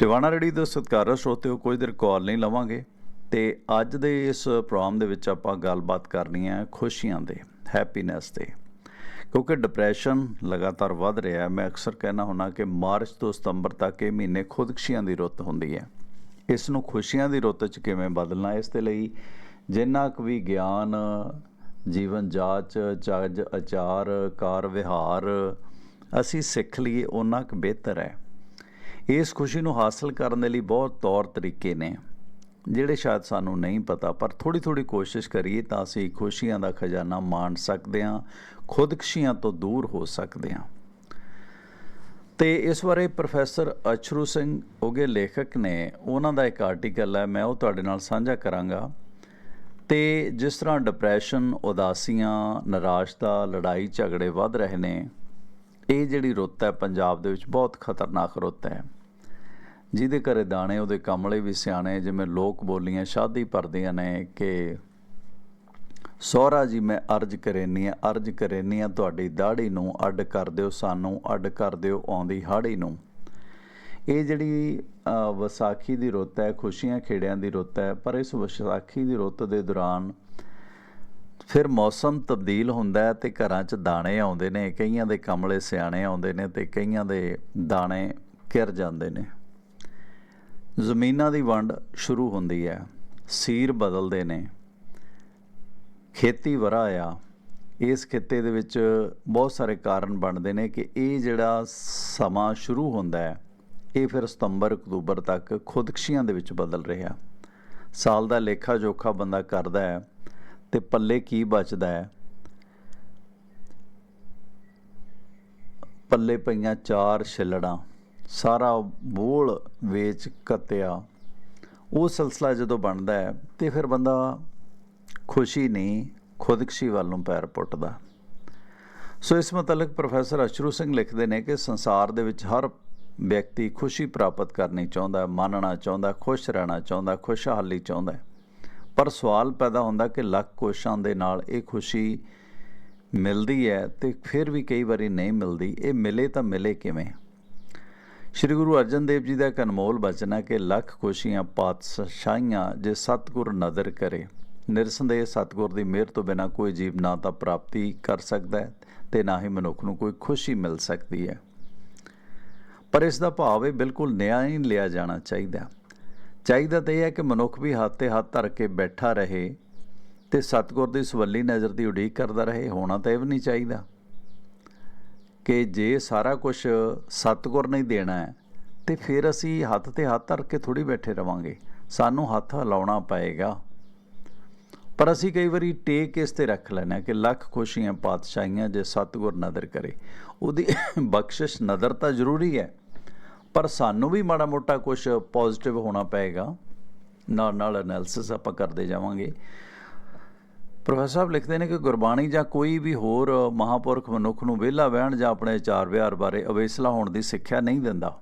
Tiwana ready ਦੇ ਸਤਿਕਾਰਤ ਸਰੋਤਿਓ ਕੁਝ ਦੇਰ ਕਾਲ ਨਹੀਂ ਲਵਾਂਗੇ। ਤੇ ਅੱਜ ਦੇ ਇਸ ਪ੍ਰੋਗਰਾਮ ਦੇ ਵਿੱਚ ਆਪਾਂ ਗੱਲਬਾਤ ਕਰਨੀ ਹੈ ਖੁਸ਼ੀਆਂ ਦੇ ਹੈਪੀਨੈਸ ਤੇ ਕਿਉਂਕਿ ਡਿਪਰੈਸ਼ਨ ਲਗਾਤਾਰ ਵੱਧ ਰਿਹਾ ਹੈ ਮੈਂ ਅਕਸਰ ਕਹਿਣਾ ਹੁੰਦਾ ਕਿ ਮਾਰਚ ਤੋਂ ਸਤੰਬਰ ਤੱਕ ਇਹ ਮਹੀਨੇ ਖੁਦਕਸ਼ੀਆਂ ਦੀ ਰੁੱਤ ਹੁੰਦੀ ਹੈ। ਇਸ ਨੂੰ ਖੁਸ਼ੀਆਂ ਦੀ ਰੁੱਤ 'ਚ ਕਿਵੇਂ ਬਦਲਣਾ, ਇਸ ਦੇ ਲਈ ਜਿੰਨਾ ਕੁ ਵੀ ਗਿਆਨ, ਜੀਵਨ ਜਾਚ, ਚੱਜ, ਆਚਾਰ ਕਾਰ ਵਿਹਾਰ ਅਸੀਂ ਸਿੱਖ ਲਈਏ ਉਹਨਾਂ ਕੁ ਬਿਹਤਰ ਹੈ। ਇਸ ਖੁਸ਼ੀ ਨੂੰ ਹਾਸਲ ਕਰਨ ਦੇ ਲਈ ਬਹੁਤ ਤੌਰ ਤਰੀਕੇ ਨੇ, ਜਿਹੜੇ ਸ਼ਾਇਦ ਸਾਨੂੰ ਨਹੀਂ ਪਤਾ, ਪਰ ਥੋੜੀ ਥੋੜੀ ਕੋਸ਼ਿਸ਼ ਕਰੀਏ ਤਾਂ ਅਸੀਂ ਖੁਸ਼ੀਆਂ ਦਾ ਖਜ਼ਾਨਾ ਮਾਣ ਸਕਦੇ ਹਾਂ, ਖੁਦਕਸ਼ੀਆਂ ਤੋਂ ਦੂਰ ਹੋ ਸਕਦੇ ਹਾਂ। ਤੇ ਇਸ ਬਾਰੇ ਪ੍ਰੋਫੈਸਰ ਅਛਰੂ ਸਿੰਘ ਉਹਗੇ ਲੇਖਕ ਨੇ ਉਹਨਾਂ ਦਾ ਇੱਕ ਆਰਟੀਕਲ ਹੈ, ਮੈਂ ਉਹ ਤੁਹਾਡੇ ਨਾਲ ਸਾਂਝਾ ਕਰਾਂਗਾ। ਤੇ ਜਿਸ ਤਰ੍ਹਾਂ ਡਿਪਰੈਸ਼ਨ ਉਦਾਸੀਆਂ, ਨਿਰਾਸ਼ਤਾ, ਲੜਾਈ ਝਗੜੇ ਵੱਧ ਰਹੇ ਨੇ, ਇਹ ਜਿਹੜੀ ਰੁੱਤ ਹੈ ਪੰਜਾਬ ਦੇ ਵਿੱਚ ਬਹੁਤ ਖਤਰਨਾਕ ਰੁੱਤ ਹੈ। ਜਿਹਦੇ ਘਰੇ ਦਾਣੇ, ਉਹਦੇ ਕਮਲੇ ਵੀ ਸਿਆਣੇ, ਜਿਵੇਂ ਲੋਕ ਬੋਲੀਆਂ, ਸ਼ਾਦੀ ਭਰਦੀਆਂ ਨੇ ਕਿ ਸੋਹਰਾ ਜੀ, ਮੈਂ ਅਰਜ ਕਰੇਨੀ ਆ, ਅਰਜ ਕਰੇਨੀ ਆ ਤੁਹਾਡੀ ਦਾੜੀ ਨੂੰ, ਅੱਡ ਕਰ ਦਿਓ ਸਾਨੂੰ, ਅੱਡ ਕਰ ਦਿਓ ਆਉਂਦੀ ਹਾੜੀ ਨੂੰ। ਇਹ ਜਿਹੜੀ ਵਿਸਾਖੀ ਦੀ ਰੁੱਤ ਹੈ, ਖੁਸ਼ੀਆਂ ਖੇੜਿਆਂ ਦੀ ਰੁੱਤ ਹੈ, ਪਰ ਇਸ ਵਿਸਾਖੀ ਦੀ ਰੁੱਤ ਦੇ ਦੌਰਾਨ ਫਿਰ ਮੌਸਮ ਤਬਦੀਲ ਹੁੰਦਾ ਹੈ ਤੇ ਘਰਾਂ 'ਚ ਦਾਣੇ ਆਉਂਦੇ ਨੇ, ਕਈਆਂ ਦੇ ਕਮਲੇ ਸਿਆਣੇ ਆਉਂਦੇ ਨੇ ਤੇ ਕਈਆਂ ਦੇ ਦਾਣੇ ਕਿਰ ਜਾਂਦੇ ਨੇ। ਜ਼ਮੀਨਾਂ ਦੀ ਵੰਡ ਸ਼ੁਰੂ ਹੁੰਦੀ ਹੈ। ਸੀਰ ਬਦਲਦੇ ਨੇ। ਖੇਤੀ ਵਰਾ ਆ। ਇਸ ਖਿੱਤੇ ਦੇ ਵਿੱਚ ਬਹੁਤ ਸਾਰੇ ਕਾਰਨ ਬਣਦੇ ਨੇ ਕਿ ਇਹ ਜਿਹੜਾ ਸਮਾਂ ਸ਼ੁਰੂ ਹੁੰਦਾ ਹੈ, ਇਹ ਫਿਰ ਸਤੰਬਰ, ਅਕਤੂਬਰ ਤੱਕ ਖੁਦਕਸ਼ੀਆਂ ਦੇ ਵਿੱਚ ਬਦਲ ਰਿਹਾ ਸਾਲ ਦਾ ਲੇਖਾ ਜੋਖਾ ਬੰਦਾ ਕਰਦਾ ਹੈ ਤੇ ਪੱਲੇ ਕੀ ਬਚਦਾ ਹੈ? ਪੱਲੇ ਪਈਆਂ ਚਾਰ ਛਿੱਲੜਾਂ। ਸਾਰਾ ਬੋਲ ਵੇਚ ਕੱਤਿਆ। ਉਹ ਸਿਲਸਿਲਾ ਜਦੋਂ ਬਣਦਾ ਹੈ, ਤੇ ਫਿਰ ਬੰਦਾ ਖੁਸ਼ੀ ਨਹੀਂ, ਖੁਦਕਸ਼ੀ ਵੱਲ ਨੂੰ ਪੈਰ ਪੁੱਟਦਾ। ਸੋ ਇਸ ਮੁਤਲਕ ਪ੍ਰੋਫੈਸਰ ਅਸ਼ਰੂ ਸਿੰਘ ਲਿਖਦੇ ਨੇ ਕਿ ਸੰਸਾਰ ਦੇ ਵਿੱਚ ਹਰ ਵਿਅਕਤੀ ਖੁਸ਼ੀ ਪ੍ਰਾਪਤ ਕਰਨੀ ਚਾਹੁੰਦਾ ਹੈ ਮੰਨਣਾ ਚਾਹੁੰਦਾ, ਖੁਸ਼ ਰਹਿਣਾ ਚਾਹੁੰਦਾ, ਖੁਸ਼ਹਾਲੀ ਚਾਹੁੰਦਾ ਪਰ ਸਵਾਲ ਪੈਦਾ ਹੁੰਦਾ ਕਿ ਲੱਖ ਕੋਸ਼ਾਂ ਦੇ ਨਾਲ ਇਹ ਖੁਸ਼ੀ ਮਿਲਦੀ ਹੈ ਤੇ ਫਿਰ ਵੀ ਕਈ ਵਾਰੀ ਨਹੀਂ ਮਿਲਦੀ। ਇਹ ਮਿਲੇ ਤਾਂ ਮਿਲੇ ਕਿਵੇਂ? ਸ਼੍ਰੀ ਗੁਰੂ ਅਰਜਨ ਦੇਵ ਜੀ ਦਾ ਇੱਕ ਅਨਮੋਲ ਬਚਨ ਹੈ ਕਿ ਲੱਖ ਖੁਸ਼ੀਆਂ ਪਾਤਸ਼ਾਹੀਆਂ ਜੇ ਸਤਿਗੁਰ ਨਜ਼ਰ ਕਰੇ। ਨਿਰਸੰਦੇਹ ਸਤਿਗੁਰ ਦੀ ਮਿਹਰ ਤੋਂ ਬਿਨਾ ਕੋਈ ਜੀਵ ਨਾ ਤਾਂ ਪ੍ਰਾਪਤੀ ਕਰ ਸਕਦਾ ਹੈ ਤੇ ਨਾ ਹੀ ਮਨੁੱਖ ਨੂੰ ਕੋਈ ਖੁਸ਼ੀ ਮਿਲ ਸਕਦੀ ਹੈ। ਪਰ ਇਸ ਦਾ ਭਾਵ ਇਹ ਬਿਲਕੁਲ ਨਿਆਂ ਨਹੀਂ ਲਿਆ ਜਾਣਾ ਚਾਹੀਦਾ। ਚਾਹੀਦਾ ਤਾਂ ਇਹ ਹੈ ਕਿ ਮਨੁੱਖ ਵੀ ਹੱਥ ਤੇ ਹੱਥ ਧਰ ਕੇ ਬੈਠਾ ਰਹੇ ਤੇ ਸਤਿਗੁਰ ਦੀ ਸਵੱਲੀ ਨਜ਼ਰ ਦੀ ਉਡੀਕ ਕਰਦਾ ਰਹੇ, ਹੋਣਾ ਤਾਂ ਇਹ ਵੀ ਨਹੀਂ ਚਾਹੀਦਾ। ਕਿ ਜੇ ਸਾਰਾ ਕੁਝ ਸਤਿਗੁਰ ਨੇ ਦੇਣਾ ਹੈ, ਤੇ ਫਿਰ ਅਸੀਂ ਹੱਥ ਤੇ ਹੱਥ ਧਰ ਕੇ ਥੋੜੀ ਬੈਠੇ ਰਵਾਂਗੇ। ਸਾਨੂੰ ਹੱਥ ਹਿਲਾਉਣਾ ਪਏਗਾ। ਪਰ ਅਸੀਂ ਕਈ ਵਾਰੀ ਟੇਕ ਇਸ ਤੇ ਰੱਖ ਲੈਣਾ ਕਿ ਲੱਖ ਖੁਸ਼ੀਆਂ ਪਾਤਸ਼ਾਹੀਆਂ ਜੇ ਸਤਿਗੁਰ ਨਦਰ ਕਰੇ। ਉਹਦੀ ਬਖਸ਼ਿਸ਼ ਨਦਰ ਤਾਂ ਜ਼ਰੂਰੀ ਹੈ, ਪਰ ਸਾਨੂੰ ਵੀ ਮਾੜਾ ਮੋਟਾ ਕੁਝ ਪੋਜ਼ਿਟਿਵ ਹੋਣਾ ਪਏਗਾ। ਨਾਲ ਨਾਲ ਐਨਾਲਿਸਿਸ ਆਪਾਂ ਕਰਦੇ ਜਾਵਾਂਗੇ। ਪ੍ਰੋਫੈਸਰ ਸਾਹਿਬ ਲਿਖਦੇ ਨੇ ਕਿ ਗੁਰਬਾਣੀ ਜਾਂ ਕੋਈ ਵੀ ਹੋਰ ਮਹਾਪੁਰਖ ਮਨੁੱਖ ਨੂੰ ਵਿਹਲਾ ਵਹਿਣ ਜਾਂ ਆਪਣੇ ਚਾਰ ਵਿਹਾਰ ਬਾਰੇ ਅਵੇਸਲਾ ਹੋਣ ਦੀ ਸਿੱਖਿਆ ਨਹੀਂ ਦਿੰਦਾ।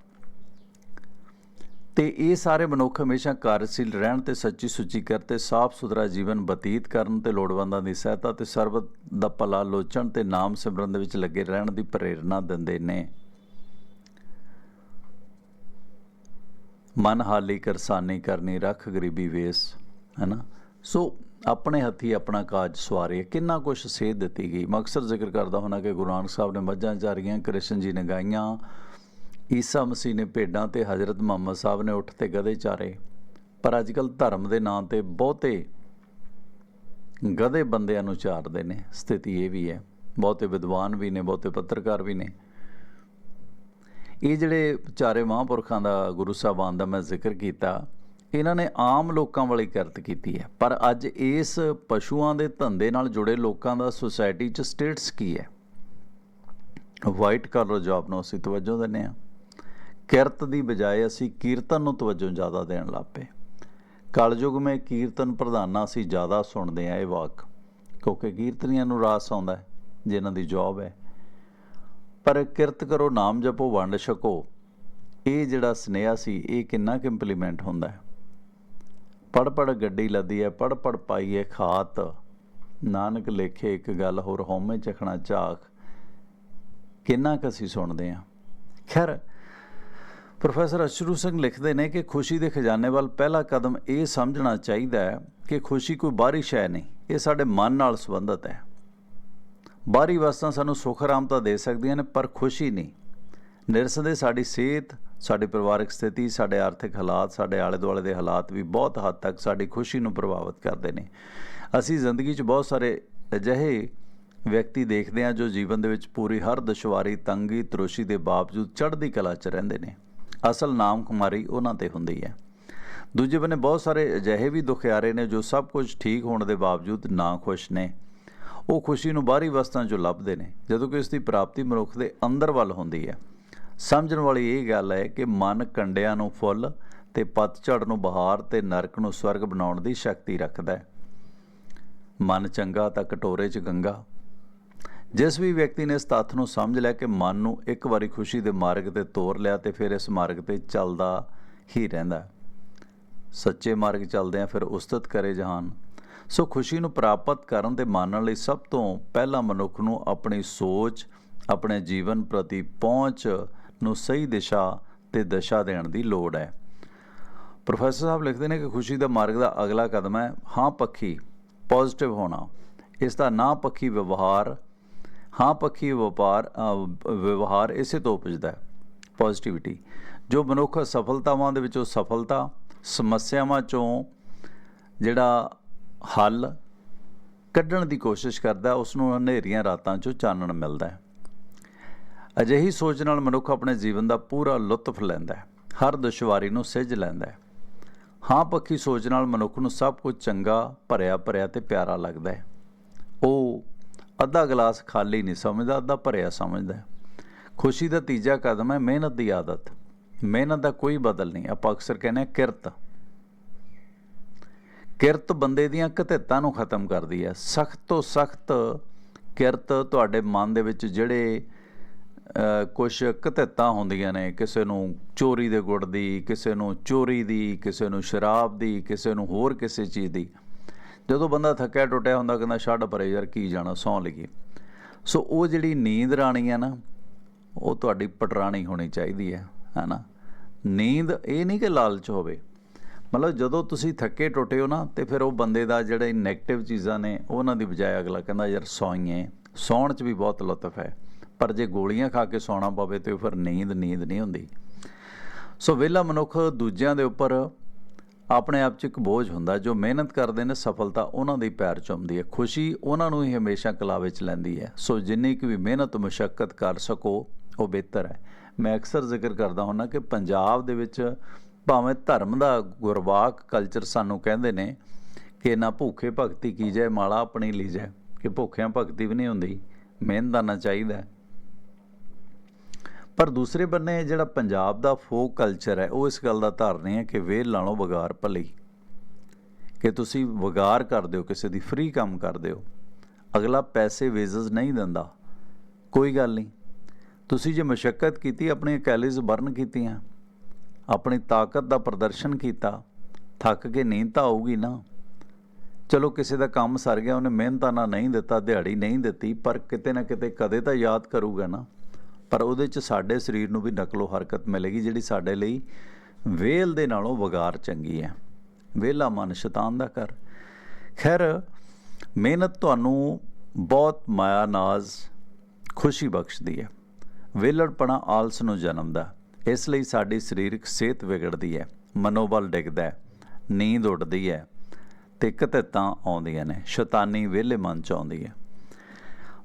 ਤੇ ਇਹ ਸਾਰੇ ਮਨੁੱਖ ਹਮੇਸ਼ਾ ਕਾਰਜਸ਼ੀਲ ਰਹਿਣ ਤੇ ਸੱਚੀ ਸੁੱਚੀ ਕਰਤੇ ਸਾਫ਼ ਸੁਥਰਾ ਜੀਵਨ ਬਤੀਤ ਕਰਨ ਤੇ ਲੋੜਵੰਦਾਂ ਦੀ ਸਹਾਇਤਾ ਤੇ ਸਰਬਤ ਦਾ ਭਲਾ ਲੋਚਣ ਤੇ ਨਾਮ ਸਿਮਰਨ ਦੇ ਵਿੱਚ ਲੱਗੇ ਰਹਿਣ ਦੀ ਪ੍ਰੇਰਣਾ ਦਿੰਦੇ ਨੇ। ਮਨ ਹਾਲੀ ਕਰਸਾਨੀ ਕਰਨੀ, ਰੱਖ ਗਰੀਬੀ ਵੇਸ ਹੈਨਾ ਸੋ ਆਪਣੇ ਹੱਥੀ ਆਪਣਾ ਕਾਜ ਸਵਾਰੇ ਕਿੰਨਾ ਕੁਛ ਸੇਧ ਦਿੱਤੀ ਗਈ। ਮਕਸਦ ਜ਼ਿਕਰ ਕਰਦਾ ਹੁਣਾ ਕਿ ਗੁਰੂ ਨਾਨਕ ਸਾਹਿਬ ਨੇ ਮੱਝਾਂ ਚਾਰੀਆਂ ਕ੍ਰਿਸ਼ਨ ਜੀ ਨੇ ਗਾਈਆਂ, ਈਸਾ ਮਸੀਹ ਨੇ ਭੇਡਾਂ ਤੇ ਹਜ਼ਰਤ ਮੁਹੰਮਦ ਸਾਹਿਬ ਨੇ ਉੱਠ ਤੇ ਗਧੇ ਚਾਰੇ। ਪਰ ਅੱਜ ਕੱਲ ਧਰਮ ਦੇ ਨਾਂ ਤੇ ਬਹੁਤੇ ਗਧੇ ਬੰਦਿਆਂ ਨੂੰ ਚਾਰਦੇ ਨੇ। ਸਥਿਤੀ ਇਹ ਵੀ ਹੈ। ਬਹੁਤੇ ਵਿਦਵਾਨ ਵੀ ਨੇ, ਬਹੁਤੇ ਪੱਤਰਕਾਰ ਵੀ ਨੇ। ਇਹ ਜਿਹੜੇ ਚਾਰੇ ਮਹਾਂਪੁਰਖਾਂ ਦਾ ਗੁਰੂ ਸਾਹਿਬਾਨ ਦਾ ਮੈਂ ਜ਼ਿਕਰ ਕੀਤਾ ਇਹਨਾਂ ਨੇ ਆਮ ਲੋਕਾਂ ਵਾਲੀ ਕਿਰਤ ਕੀਤੀ ਹੈ। ਪਰ ਅੱਜ ਇਸ ਪਸ਼ੂਆਂ ਦੇ ਧੰਦੇ ਨਾਲ ਜੁੜੇ ਲੋਕਾਂ ਦਾ ਸੁਸਾਇਟੀ 'ਚ ਸਟੇਟਸ ਕੀ ਹੈ? ਵਾਈਟ ਕਾਲਰ ਜੌਬ ਨੂੰ ਅਸੀਂ ਤਵੱਜੋ ਦਿੰਦੇ ਆ ਕਿਰਤ ਦੀ ਬਜਾਏ ਅਸੀਂ ਕੀਰਤਨ ਨੂੰ ਤਵੱਜੋ ਜ਼ਿਆਦਾ ਦੇਣ ਲੱਗ ਪਏ। ਕਲਯੁਗ ਮੇ ਕੀਰਤਨ ਪ੍ਰਧਾਨਾ ਅਸੀਂ ਜ਼ਿਆਦਾ ਸੁਣਦੇ ਆ ਇਹ ਵਾਕ। ਕਿਉਂਕਿ ਕੀਰਤਨੀਆਂ ਨੂੰ ਰਾਸ ਆਉਂਦਾ ਹੈ, ਜਿਨ੍ਹਾਂ ਦੀ ਜੌਬ ਹੈ। ਪਰ ਕਿਰਤ ਕਰੋ, ਨਾਮ ਜਪੋ, ਵੰਡ ਛਕੋ। ਇਹ ਜਿਹੜਾ ਸਨੇਹਾ ਸੀ, ਇਹ ਕਿੰਨਾ ਕਿ ਇੰਪਲੀਮੈਂਟ ਹੁੰਦਾ ਹੈ? ਪੜ ਪੜ ਗੱਡੀ ਲੱਦੀ ਹੈ ਪੜ ਪੜ ਪਾਈਏ ਖਾਤ। ਨਾਨਕ ਲੇਖੇ ਇੱਕ ਗੱਲ ਹੋਰ ਹਉਮੈ ਚਖਣਾ ਝਾਕ ਕਿੰਨਾ ਕੁ ਅਸੀਂ ਸੁਣਦੇ ਆ। ਖੈਰ, ਪ੍ਰੋਫੈਸਰ ਅਸ਼ਰੂ ਸਿੰਘ ਲਿਖਦੇ ਨੇ ਕਿ ਖੁਸ਼ੀ ਦੇ ਖਜ਼ਾਨੇ ਵੱਲ ਪਹਿਲਾ ਕਦਮ ਇਹ ਸਮਝਣਾ ਚਾਹੀਦਾ ਹੈ ਕਿ ਖੁਸ਼ੀ ਕੋਈ ਬਾਹਰੀ ਸ਼ੈ ਨਹੀਂ, ਇਹ ਸਾਡੇ ਮਨ ਨਾਲ ਸੰਬੰਧਿਤ ਹੈ ਬਾਹਰੀ ਵਸਤਾਂ ਸਾਨੂੰ ਸੁੱਖ ਆਰਾਮ ਤਾਂ ਦੇ ਸਕਦੀਆਂ ਨੇ, ਪਰ ਖੁਸ਼ੀ ਨਹੀਂ। ਨਿਰਸਦੇ ਸਾਡੀ ਸਿਹਤ ਸਾਡੀ ਪਰਿਵਾਰਕ ਸਥਿਤੀ, ਸਾਡੇ ਆਰਥਿਕ ਹਾਲਾਤ, ਸਾਡੇ ਆਲੇ ਦੁਆਲੇ ਦੇ ਹਾਲਾਤ ਵੀ ਬਹੁਤ ਹੱਦ ਤੱਕ ਸਾਡੀ ਖੁਸ਼ੀ ਨੂੰ ਪ੍ਰਭਾਵਿਤ ਕਰਦੇ ਨੇ। ਅਸੀਂ ਜ਼ਿੰਦਗੀ 'ਚ ਬਹੁਤ ਸਾਰੇ ਅਜਿਹੇ ਵਿਅਕਤੀ ਦੇਖਦੇ ਹਾਂ ਜੋ ਜੀਵਨ ਦੇ ਵਿੱਚ ਪੂਰੀ ਹਰ ਦੁਸ਼ਵਾਰੀ, ਤੰਗੀ, ਤਰੋਸ਼ੀ ਦੇ ਬਾਵਜੂਦ ਚੜ੍ਹਦੀ ਕਲਾ 'ਚ ਰਹਿੰਦੇ ਨੇ। ਅਸਲ ਨਾਮ ਕੁਮਾਰੀ ਉਹਨਾਂ ਤੇ ਹੁੰਦੀ ਹੈ। ਦੂਜੇ ਬੰਨੇ ਬਹੁਤ ਸਾਰੇ ਅਜਿਹੇ ਵੀ ਦੁਖਿਆਰੇ ਨੇ ਜੋ ਸਭ ਕੁਝ ਠੀਕ ਹੋਣ ਦੇ ਬਾਵਜੂਦ ਨਾ ਖੁਸ਼ ਨੇ। ਉਹ ਖੁਸ਼ੀ ਨੂੰ ਬਾਹਰੀ ਵਸਤਾਂ 'ਚੋਂ ਲੱਭਦੇ ਨੇ। ਜਦੋਂ ਕਿ ਉਸ ਦੀ ਪ੍ਰਾਪਤੀ ਮਨੁੱਖ ਦੇ ਅੰਦਰ ਵੱਲ ਹੁੰਦੀ ਹੈ। ਸਮਝਣ ਵਾਲੀ ਇਹ ਗੱਲ ਹੈ ਕਿ ਮਨ ਕੰਡਿਆਂ ਨੂੰ ਫੁੱਲ ਤੇ ਪਤਝੜ ਨੂੰ ਬਹਾਰ ਤੇ ਨਰਕ ਨੂੰ ਸਵਰਗ ਬਣਾਉਣ ਦੀ ਸ਼ਕਤੀ ਰੱਖਦਾ ਹੈ। ਮਨ ਚੰਗਾ ਤਾਂ ਕਟੋਰੇ 'ਚ ਗੰਗਾ। ਜਿਸ ਵੀ ਵਿਅਕਤੀ ਨੇ ਇਸ ਤੱਥ ਨੂੰ ਸਮਝ ਲਿਆ ਕਿ ਮਨ ਨੂੰ ਇੱਕ ਵਾਰੀ ਖੁਸ਼ੀ ਦੇ ਮਾਰਗ ਤੇ ਤੋਰ ਲਿਆ ਤੇ ਫਿਰ ਇਸ ਮਾਰਗ ਤੇ ਚੱਲਦਾ ਹੀ ਰਹਿੰਦਾ ਸੱਚੇ ਮਾਰਗ ਚੱਲਦੇ ਆ ਫਿਰ ਉਸਤਤ ਕਰੇ ਜਹਾਨ। ਸੋ ਖੁਸ਼ੀ ਨੂੰ ਪ੍ਰਾਪਤ ਕਰਨ ਤੇ ਮਾਨਣ ਲਈ ਸਭ ਤੋਂ ਪਹਿਲਾਂ ਮਨੁੱਖ ਨੂੰ ਆਪਣੀ ਸੋਚ, ਆਪਣੇ ਜੀਵਨ ਪ੍ਰਤੀ ਪਹੁੰਚ ਨੂੰ ਸਹੀ ਦਿਸ਼ਾ ਤੇ ਦਸ਼ਾ ਦੇਣ ਦੀ ਲੋੜ ਹੈ। ਪ੍ਰੋਫੈਸਰ ਸਾਹਿਬ ਲਿਖਦੇ ਨੇ ਕਿ ਖੁਸ਼ੀ ਦਾ ਮਾਰਗ ਦਾ ਅਗਲਾ ਕਦਮ ਹੈ, ਹਾਂ ਪੱਖੀ ਪੋਜ਼ਿਟਿਵ ਹੋਣਾ। ਇਸ ਦਾ ਨਾ ਪੱਖੀ ਵਿਵਹਾਰ, ਹਾਂ ਪੱਖੀ ਵਪਾਰ ਵਿਵਹਾਰ ਇਸੇ ਤੋਂ ਉਪਜਦਾ ਹੈ ਪੋਜ਼ਿਟਿਵਿਟੀ ਜੋ ਮਨੁੱਖ ਸਫਲਤਾਵਾਂ ਦੇ ਵਿੱਚੋਂ ਸਫਲਤਾ, ਸਮੱਸਿਆਵਾਂ ਚੋਂ ਜਿਹੜਾ ਹੱਲ ਕੱਢਣ ਦੀ ਕੋਸ਼ਿਸ਼ ਕਰਦਾ ਉਸ ਨੂੰ ਹਨੇਰੀਆਂ ਰਾਤਾਂ 'ਚੋਂ ਚਾਨਣ ਮਿਲਦਾ ਹੈ। ਅਜਿਹੀ ਸੋਚ ਨਾਲ ਮਨੁੱਖ ਆਪਣੇ ਜੀਵਨ ਦਾ ਪੂਰਾ ਲੁਤਫ ਲੈਂਦਾ ਹੈ। ਹਰ ਦੁਸ਼ਵਾਰੀ ਨੂੰ ਸਿੱਝ ਲੈਂਦਾ ਹੈ। ਹਾਂ ਪੱਖੀ ਸੋਚ ਨਾਲ ਮਨੁੱਖ ਨੂੰ ਸਭ ਕੁਝ ਚੰਗਾ, ਭਰਿਆ ਭਰਿਆ ਤੇ ਪਿਆਰਾ ਲੱਗਦਾ ਹੈ। ਉਹ ਅੱਧਾ ਗਲਾਸ ਖਾਲੀ ਨਹੀਂ ਸਮਝਦਾ, ਅੱਧਾ ਭਰਿਆ ਸਮਝਦਾ ਹੈ। ਖੁਸ਼ੀ ਦਾ ਤੀਜਾ ਕਦਮ ਹੈ ਮਿਹਨਤ ਦੀ ਆਦਤ। ਮਿਹਨਤ ਦਾ ਕੋਈ ਬਦਲ ਨਹੀਂ। ਆਪਾਂ ਅਕਸਰ ਕਹਿੰਦੇ ਹਾਂ ਕਿਰਤ। ਕਿਰਤ ਬੰਦੇ ਦੀਆਂ ਕਤਿੱਤਾਂ ਨੂੰ ਖਤਮ ਕਰਦੀ ਹੈ। ਸਖਤ ਤੋਂ ਸਖਤ ਕਿਰਤ ਤੁਹਾਡੇ ਮਨ ਦੇ ਵਿੱਚ ਜਿਹੜੇ ਕੁਝ ਕਤਿੱਤਾਂ ਹੁੰਦੀਆਂ ਨੇ, ਕਿਸੇ ਨੂੰ ਚੋਰੀ ਦੇ ਗੁੜ ਦੀ, ਕਿਸੇ ਨੂੰ ਚੋਰੀ ਦੀ, ਕਿਸੇ ਨੂੰ ਸ਼ਰਾਬ ਦੀ, ਕਿਸੇ ਨੂੰ ਹੋਰ ਕਿਸੇ ਚੀਜ਼ ਦੀ। ਜਦੋਂ ਬੰਦਾ ਥੱਕਿਆ ਟੁੱਟਿਆ ਹੁੰਦਾ, ਕਹਿੰਦਾ, ਛੱਡ ਪਰੇ ਯਾਰ, ਕੀ ਜਾਣਾ, ਸੌਂ ਲਈਏ। ਸੋ ਉਹ ਜਿਹੜੀ ਨੀਂਦ ਰਾਣੀ ਹੈ ਨਾ, ਉਹ ਤੁਹਾਡੀ ਪਟਰਾਣੀ ਹੋਣੀ ਚਾਹੀਦੀ ਹੈ, ਹੈਨਾ? ਨੀਂਦ ਇਹ ਨਹੀਂ ਕਿ ਲਾਲਚ ਹੋਵੇ। ਮਤਲਬ ਜਦੋਂ ਤੁਸੀਂ ਥੱਕੇ ਟੁੱਟੇ ਹੋ ਨਾ, ਤੇ ਫਿਰ ਉਹ ਬੰਦੇ ਦਾ ਜਿਹੜੇ 네ਗੇਟਿਵ ਚੀਜ਼ਾਂ ਨੇ, ਉਹਨਾਂ ਦੀ ਬਜਾਏ ਅਗਲਾ ਕਹਿੰਦਾ, ਯਾਰ ਸੌਈਏ ਸੌਣ 'ਚ ਵੀ ਬਹੁਤ ਲੁਤਫ ਹੈ। ਪਰ ਜੇ ਗੋਲੀਆਂ ਖਾ ਕੇ ਸੌਣਾ ਪਵੇ ਤੇ ਫਿਰ ਨੀਂਦ ਨੀਂਦ ਨਹੀਂ ਹੁੰਦੀ। ਸੋ ਵਿਹਲਾ ਮਨੁੱਖ ਦੂਜਿਆਂ ਦੇ ਉੱਪਰ ਆਪਣੇ ਆਪ 'ਚ ਇੱਕ ਬੋਝ ਹੁੰਦਾ, ਜੋ ਮਿਹਨਤ ਕਰਦੇ ਨੇ, ਸਫਲਤਾ ਉਹਨਾਂ ਦੇ ਪੈਰ ਚੁੰਮਦੀ ਹੈ। ਖੁਸ਼ੀ ਉਹਨਾਂ ਨੂੰ ਹੀ ਹਮੇਸ਼ਾ ਕਲਾ ਵਿੱਚ ਲੈਂਦੀ ਹੈ। ਸੋ ਜਿੰਨੀ ਕੁ ਵੀ ਮਿਹਨਤ ਮੁਸ਼ਕਲ ਕਰ ਸਕੋ, ਉਹ ਬਿਹਤਰ ਹੈ। ਮੈਂ ਅਕਸਰ ਜ਼ਿਕਰ ਕਰਦਾ ਹੁੰਦਾ ਕਿ ਪੰਜਾਬ ਦੇ ਵਿੱਚ ਭਾਵੇਂ ਧਰਮ ਦਾ ਗੁਰਬਾਕ ਕਲਚਰ ਸਾਨੂੰ ਕਹਿੰਦੇ ਨੇ ਕਿ ਨਾ ਭੁੱਖੇ ਭਗਤੀ ਕੀ ਜਾਏ, ਮਾਲਾ ਆਪਣੀ ਲਈ ਕਿ ਭੁੱਖਿਆਂ ਭਗਤੀ ਵੀ ਨਹੀਂ ਹੁੰਦੀ ਮਿਹਨਤ ਮਿਹਨਤਾਨਾ ਚਾਹੀਦਾ ਪਰ ਦੂਸਰੇ ਬੰਨੇ ਜਿਹੜਾ ਪੰਜਾਬ ਦਾ ਫੋਕ ਕਲਚਰ ਹੈ, ਉਹ ਇਸ ਗੱਲ ਦਾ ਧਾਰਨੀ ਹੈ ਕਿ ਵੇਲ ਨਾਲੋਂ ਵਗਾਰ ਭਲੀ। ਕਿ ਤੁਸੀਂ ਵਗਾਰ ਕਰਦੇ ਹੋ, ਕਿਸੇ ਦੀ ਫ੍ਰੀ ਕੰਮ ਕਰਦੇ ਹੋ। ਅਗਲਾ ਪੈਸੇ ਵੇਜ਼ਸ ਨਹੀਂ ਦਿੰਦਾ। ਕੋਈ ਗੱਲ ਨਹੀਂ। ਤੁਸੀਂ ਜੇ ਮੁਸ਼ਕਲ ਕੀਤੀ ਆਪਣੀਆਂ ਕੈਲਰੀਜ਼ ਬਰਨ ਕੀਤੀਆਂ, ਆਪਣੀ ਤਾਕਤ ਦਾ ਪ੍ਰਦਰਸ਼ਨ ਕੀਤਾ, ਥੱਕ ਕੇ ਨੀਂਦ ਤਾਂ ਆਊਗੀ ਨਾ। ਚਲੋ ਕਿਸੇ ਦਾ ਕੰਮ ਸਰ ਗਿਆ, ਉਹਨੇ ਮਿਹਨਤਾਨਾ ਨਹੀਂ ਦਿੱਤਾ, ਦਿਹਾੜੀ ਨਹੀਂ ਦਿੱਤੀ, ਪਰ ਕਿਤੇ ਨਾ ਕਿਤੇ ਕਦੇ ਤਾਂ ਯਾਦ ਕਰੂਗਾ ਨਾ। ਪਰ ਉਹਦੇ 'ਚ ਸਾਡੇ ਸਰੀਰ ਨੂੰ ਵੀ ਨਕਲੋ ਹਰਕਤ ਮਿਲੇਗੀ, ਜਿਹੜੀ ਸਾਡੇ ਲਈ ਵੇਲ ਦੇ ਨਾਲੋਂ ਵਗਾਰ ਚੰਗੀ ਹੈ। ਵੇਲਾ ਮਨ ਸ਼ੈਤਾਨ ਦਾ ਕਰ ਖੈਰ, ਮਿਹਨਤ ਤੁਹਾਨੂੰ ਬਹੁਤ ਮਾਇਆ ਨਾਜ਼ ਖੁਸ਼ੀ ਬਖਸ਼ਦੀ ਹੈ। ਵੇਲੜਪਣਾ ਆਲਸ ਨੂੰ ਜਨਮਦਾ ਇਸ ਲਈ ਸਾਡੀ ਸਰੀਰਕ ਸਿਹਤ ਵਿਗੜਦੀ ਹੈ। ਮਨੋਬਲ ਡਿੱਗਦਾ ਹੈ। ਨੀਂਦ ਉੱਡਦੀ ਹੈ। ਤੇ ਕਤਿੱਤਾਂ ਆਉਂਦੀਆਂ ਨੇ। ਸ਼ੈਤਾਨੀ ਵਿਹਲੇ ਮਨ ਚ ਆਉਂਦੀ ਹੈ।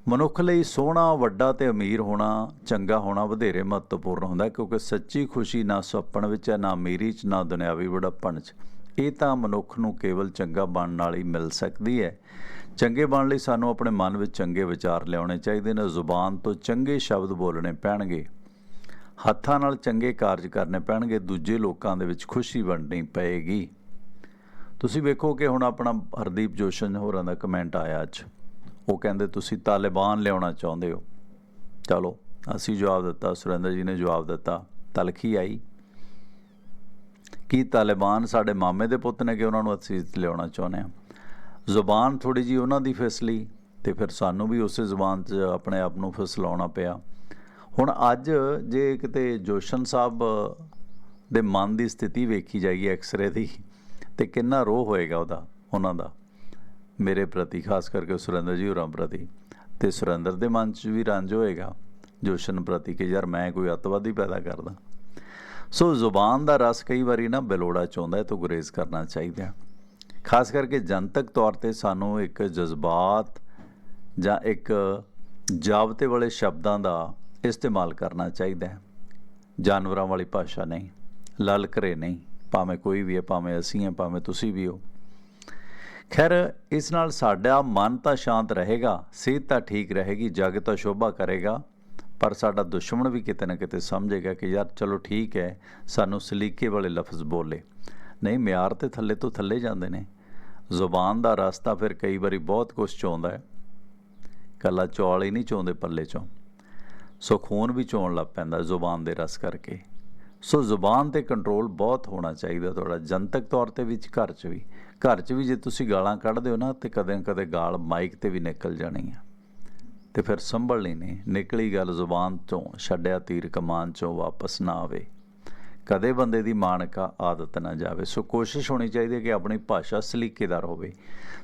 ਮਨੁੱਖ ਲਈ ਸੋਹਣਾ, ਵੱਡਾ ਤੇ ਅਮੀਰ ਹੋਣਾ, ਚੰਗਾ ਹੋਣਾ ਵਧੇਰੇ ਮਹੱਤਵਪੂਰਨ ਹੁੰਦਾ ਕਿਉਂਕਿ ਸੱਚੀ ਖੁਸ਼ੀ ਨਾ ਸੁਪਨ ਵਿੱਚ ਹੈ, ਨਾ ਅਮੀਰੀ 'ਚ, ਨਾ ਦੁਨਿਆਵੀ ਵਡੱਪਣ 'ਚ। ਇਹ ਤਾਂ ਮਨੁੱਖ ਨੂੰ ਕੇਵਲ ਚੰਗਾ ਬਣਨ ਨਾਲ ਹੀ ਮਿਲ ਸਕਦੀ ਹੈ। ਚੰਗੇ ਬਣਨ ਲਈ ਸਾਨੂੰ ਆਪਣੇ ਮਨ ਵਿੱਚ ਚੰਗੇ ਵਿਚਾਰ ਲਿਆਉਣੇ ਚਾਹੀਦੇ ਨੇ, ਜ਼ੁਬਾਨ ਤੋਂ ਚੰਗੇ ਸ਼ਬਦ ਬੋਲਣੇ ਪੈਣਗੇ। ਹੱਥਾਂ ਨਾਲ ਚੰਗੇ ਕਾਰਜ ਕਰਨੇ ਪੈਣਗੇ, ਦੂਜੇ ਲੋਕਾਂ ਦੇ ਵਿੱਚ ਖੁਸ਼ੀ ਵੰਡਣੀ ਪਏਗੀ। ਤੁਸੀਂ ਵੇਖੋ ਕਿ ਹੁਣ ਆਪਣਾ ਹਰਦੀਪ ਜੋਸ਼ਨ ਹੋਰਾਂ ਦਾ ਕਮੈਂਟ ਆਇਆ ਅੱਜ। ਉਹ ਕਹਿੰਦੇ, ਤੁਸੀਂ ਤਾਲਿਬਾਨ ਲਿਆਉਣਾ ਚਾਹੁੰਦੇ ਹੋ। ਚਲੋ। ਅਸੀਂ ਜਵਾਬ ਦਿੱਤਾ। ਸੁਰਿੰਦਰ ਜੀ ਨੇ ਜਵਾਬ ਦਿੱਤਾ। ਤਲਖੀ ਆਈ। ਕੀ ਤਾਲਿਬਾਨ ਸਾਡੇ ਮਾਮੇ ਦੇ ਪੁੱਤ ਨੇ ਕਿ ਉਹਨਾਂ ਨੂੰ ਅਸੀਂ ਲਿਆਉਣਾ ਚਾਹੁੰਦੇ ਹਾਂ? ਜ਼ੁਬਾਨ ਥੋੜੀ ਜੀ ਉਹਨਾਂ ਦੀ ਫਿਸਲੀ ਤੇ ਫਿਰ ਸਾਨੂੰ ਵੀ ਉਸੇ ਜ਼ੁਬਾਨ 'ਚ ਆਪਣੇ ਆਪ ਨੂੰ ਫਿਸਲਾਉਣਾ ਪਿਆ। ਹੁਣ ਅੱਜ ਜੇ ਕਿਤੇ ਜੋਸ਼ਨ ਸਾਹਿਬ ਦੇ ਮਨ ਦੀ ਸਥਿਤੀ ਵੇਖੀ ਜਾਏਗੀ ਐਕਸ-ਰੇ ਦੀ, ਤੇ ਕਿੰਨਾ ਰੋਹ ਹੋਏਗਾ ਉਹਦਾ, ਉਹਨਾਂ ਦਾ? ਮੇਰੇ ਪ੍ਰਤੀ, ਖਾਸ ਕਰਕੇ ਸੁਰਿੰਦਰ ਜੀ ਹੋਰਾਂ ਪ੍ਰਤੀ, ਤੇ ਸੁਰਿੰਦਰ ਦੇ ਮਨ 'ਚ ਵੀ ਰੰਜ ਹੋਏਗਾ ਜੋਸ਼ਨ ਪ੍ਰਤੀ ਕਿ ਯਾਰ ਮੈਂ ਕੋਈ ਅੱਤਵਾਦੀ ਪੈਦਾ ਕਰਦਾ। ਸੋ ਜ਼ੁਬਾਨ ਦਾ ਰਸ ਕਈ ਵਾਰੀ ਨਾ ਬਲੋੜਾ ਚਾਹੁੰਦਾ ਹੈ, ਤਾਂ ਗੁਰੇਜ਼ ਕਰਨਾ ਚਾਹੀਦਾ ਖਾਸ ਕਰਕੇ ਜਨਤਕ ਤੌਰ ਤੇ ਸਾਨੂੰ ਇੱਕ ਜਜ਼ਬਾਤ ਜਾਂ ਇੱਕ ਜਾਬਤੇ ਵਾਲੇ ਸ਼ਬਦਾਂ ਦਾ ਇਸਤੇਮਾਲ ਕਰਨਾ ਚਾਹੀਦਾ ਹੈ। ਜਾਨਵਰਾਂ ਵਾਲੀ ਭਾਸ਼ਾ ਨਹੀਂ, ਲਲਕਰੇ ਨਹੀਂ, ਭਾਵੇਂ ਕੋਈ ਵੀ ਹੈ, ਭਾਵੇਂ ਅਸੀਂ ਹਾਂ, ਭਾਵੇਂ ਤੁਸੀਂ ਵੀ ਹੋ। ਖੈਰ, ਇਸ ਨਾਲ ਸਾਡਾ ਮਨ ਤਾਂ ਸ਼ਾਂਤ ਰਹੇਗਾ, ਸਿਹਤ ਤਾਂ ਠੀਕ ਰਹੇਗੀ, ਜਗ ਤਾਂ ਸ਼ੋਭਾ ਕਰੇਗਾ। ਪਰ ਸਾਡਾ ਦੁਸ਼ਮਣ ਵੀ ਕਿਤੇ ਨਾ ਕਿਤੇ ਸਮਝੇਗਾ ਕਿ ਯਾਰ ਚਲੋ ਠੀਕ ਹੈ, ਸਾਨੂੰ ਸਲੀਕੇ ਵਾਲੇ ਲਫ਼ਜ਼ ਬੋਲੇ। ਨਹੀਂ, ਮਿਆਰ ਤੇ ਥੱਲੇ ਤੋਂ ਥੱਲੇ ਜਾਂਦੇ ਨੇ। ਜ਼ੁਬਾਨ ਦਾ ਰਸਤਾ ਫਿਰ ਕਈ ਵਾਰੀ ਬਹੁਤ ਕੁਝ ਚੋਂਦਾ ਹੈ। ਕੱਲਾ ਚੌਲ ਹੀ ਨਹੀਂ ਚਾਹੁੰਦੇ ਪੱਲੇ ਚੋਂ। ਸੋ ਖੂਨ ਵੀ ਚੋਣ ਲੱਗ ਪੈਂਦਾ ਜ਼ੁਬਾਨ ਦੇ ਰਸ ਕਰਕੇ। ਸੋ ਜ਼ੁਬਾਨ ਤੇ ਕੰਟਰੋਲ ਬਹੁਤ ਹੋਣਾ ਚਾਹੀਦਾ, ਤੁਹਾਡਾ ਜਨਤਕ ਤੌਰ ਤੇ ਵਿੱਚ ਘਰ 'ਚ ਵੀ। ਘਰ 'ਚ ਵੀ ਜੇ ਤੁਸੀਂ ਗਾਲਾਂ ਕੱਢਦੇ ਹੋ ਨਾ, ਤੇ ਕਦੇ ਨਾ ਕਦੇ ਗਾਲ ਮਾਈਕ ਤੇ ਵੀ ਨਿਕਲ ਜਾਣੀ ਆ। ਤੇ ਫਿਰ ਸੰਭਲਣੀ ਨਹੀਂ। ਨਿਕਲੀ ਗੱਲ ਜ਼ੁਬਾਨ ਤੋਂ ਛੱਡਿਆ ਤੀਰ ਕਮਾਨ ਚੋਂ ਵਾਪਸ ਨਾ ਆਵੇ। ਕਦੇ ਬੰਦੇ ਦੀ ਮਾਨਕਾ ਆਦਤ ਨਾ ਜਾਵੇ। ਸੋ ਕੋਸ਼ਿਸ਼ ਹੋਣੀ ਚਾਹੀਦੀ ਹੈ ਕਿ ਆਪਣੀ ਭਾਸ਼ਾ ਸਲੀਕੇਦਾਰ ਹੋਵੇ।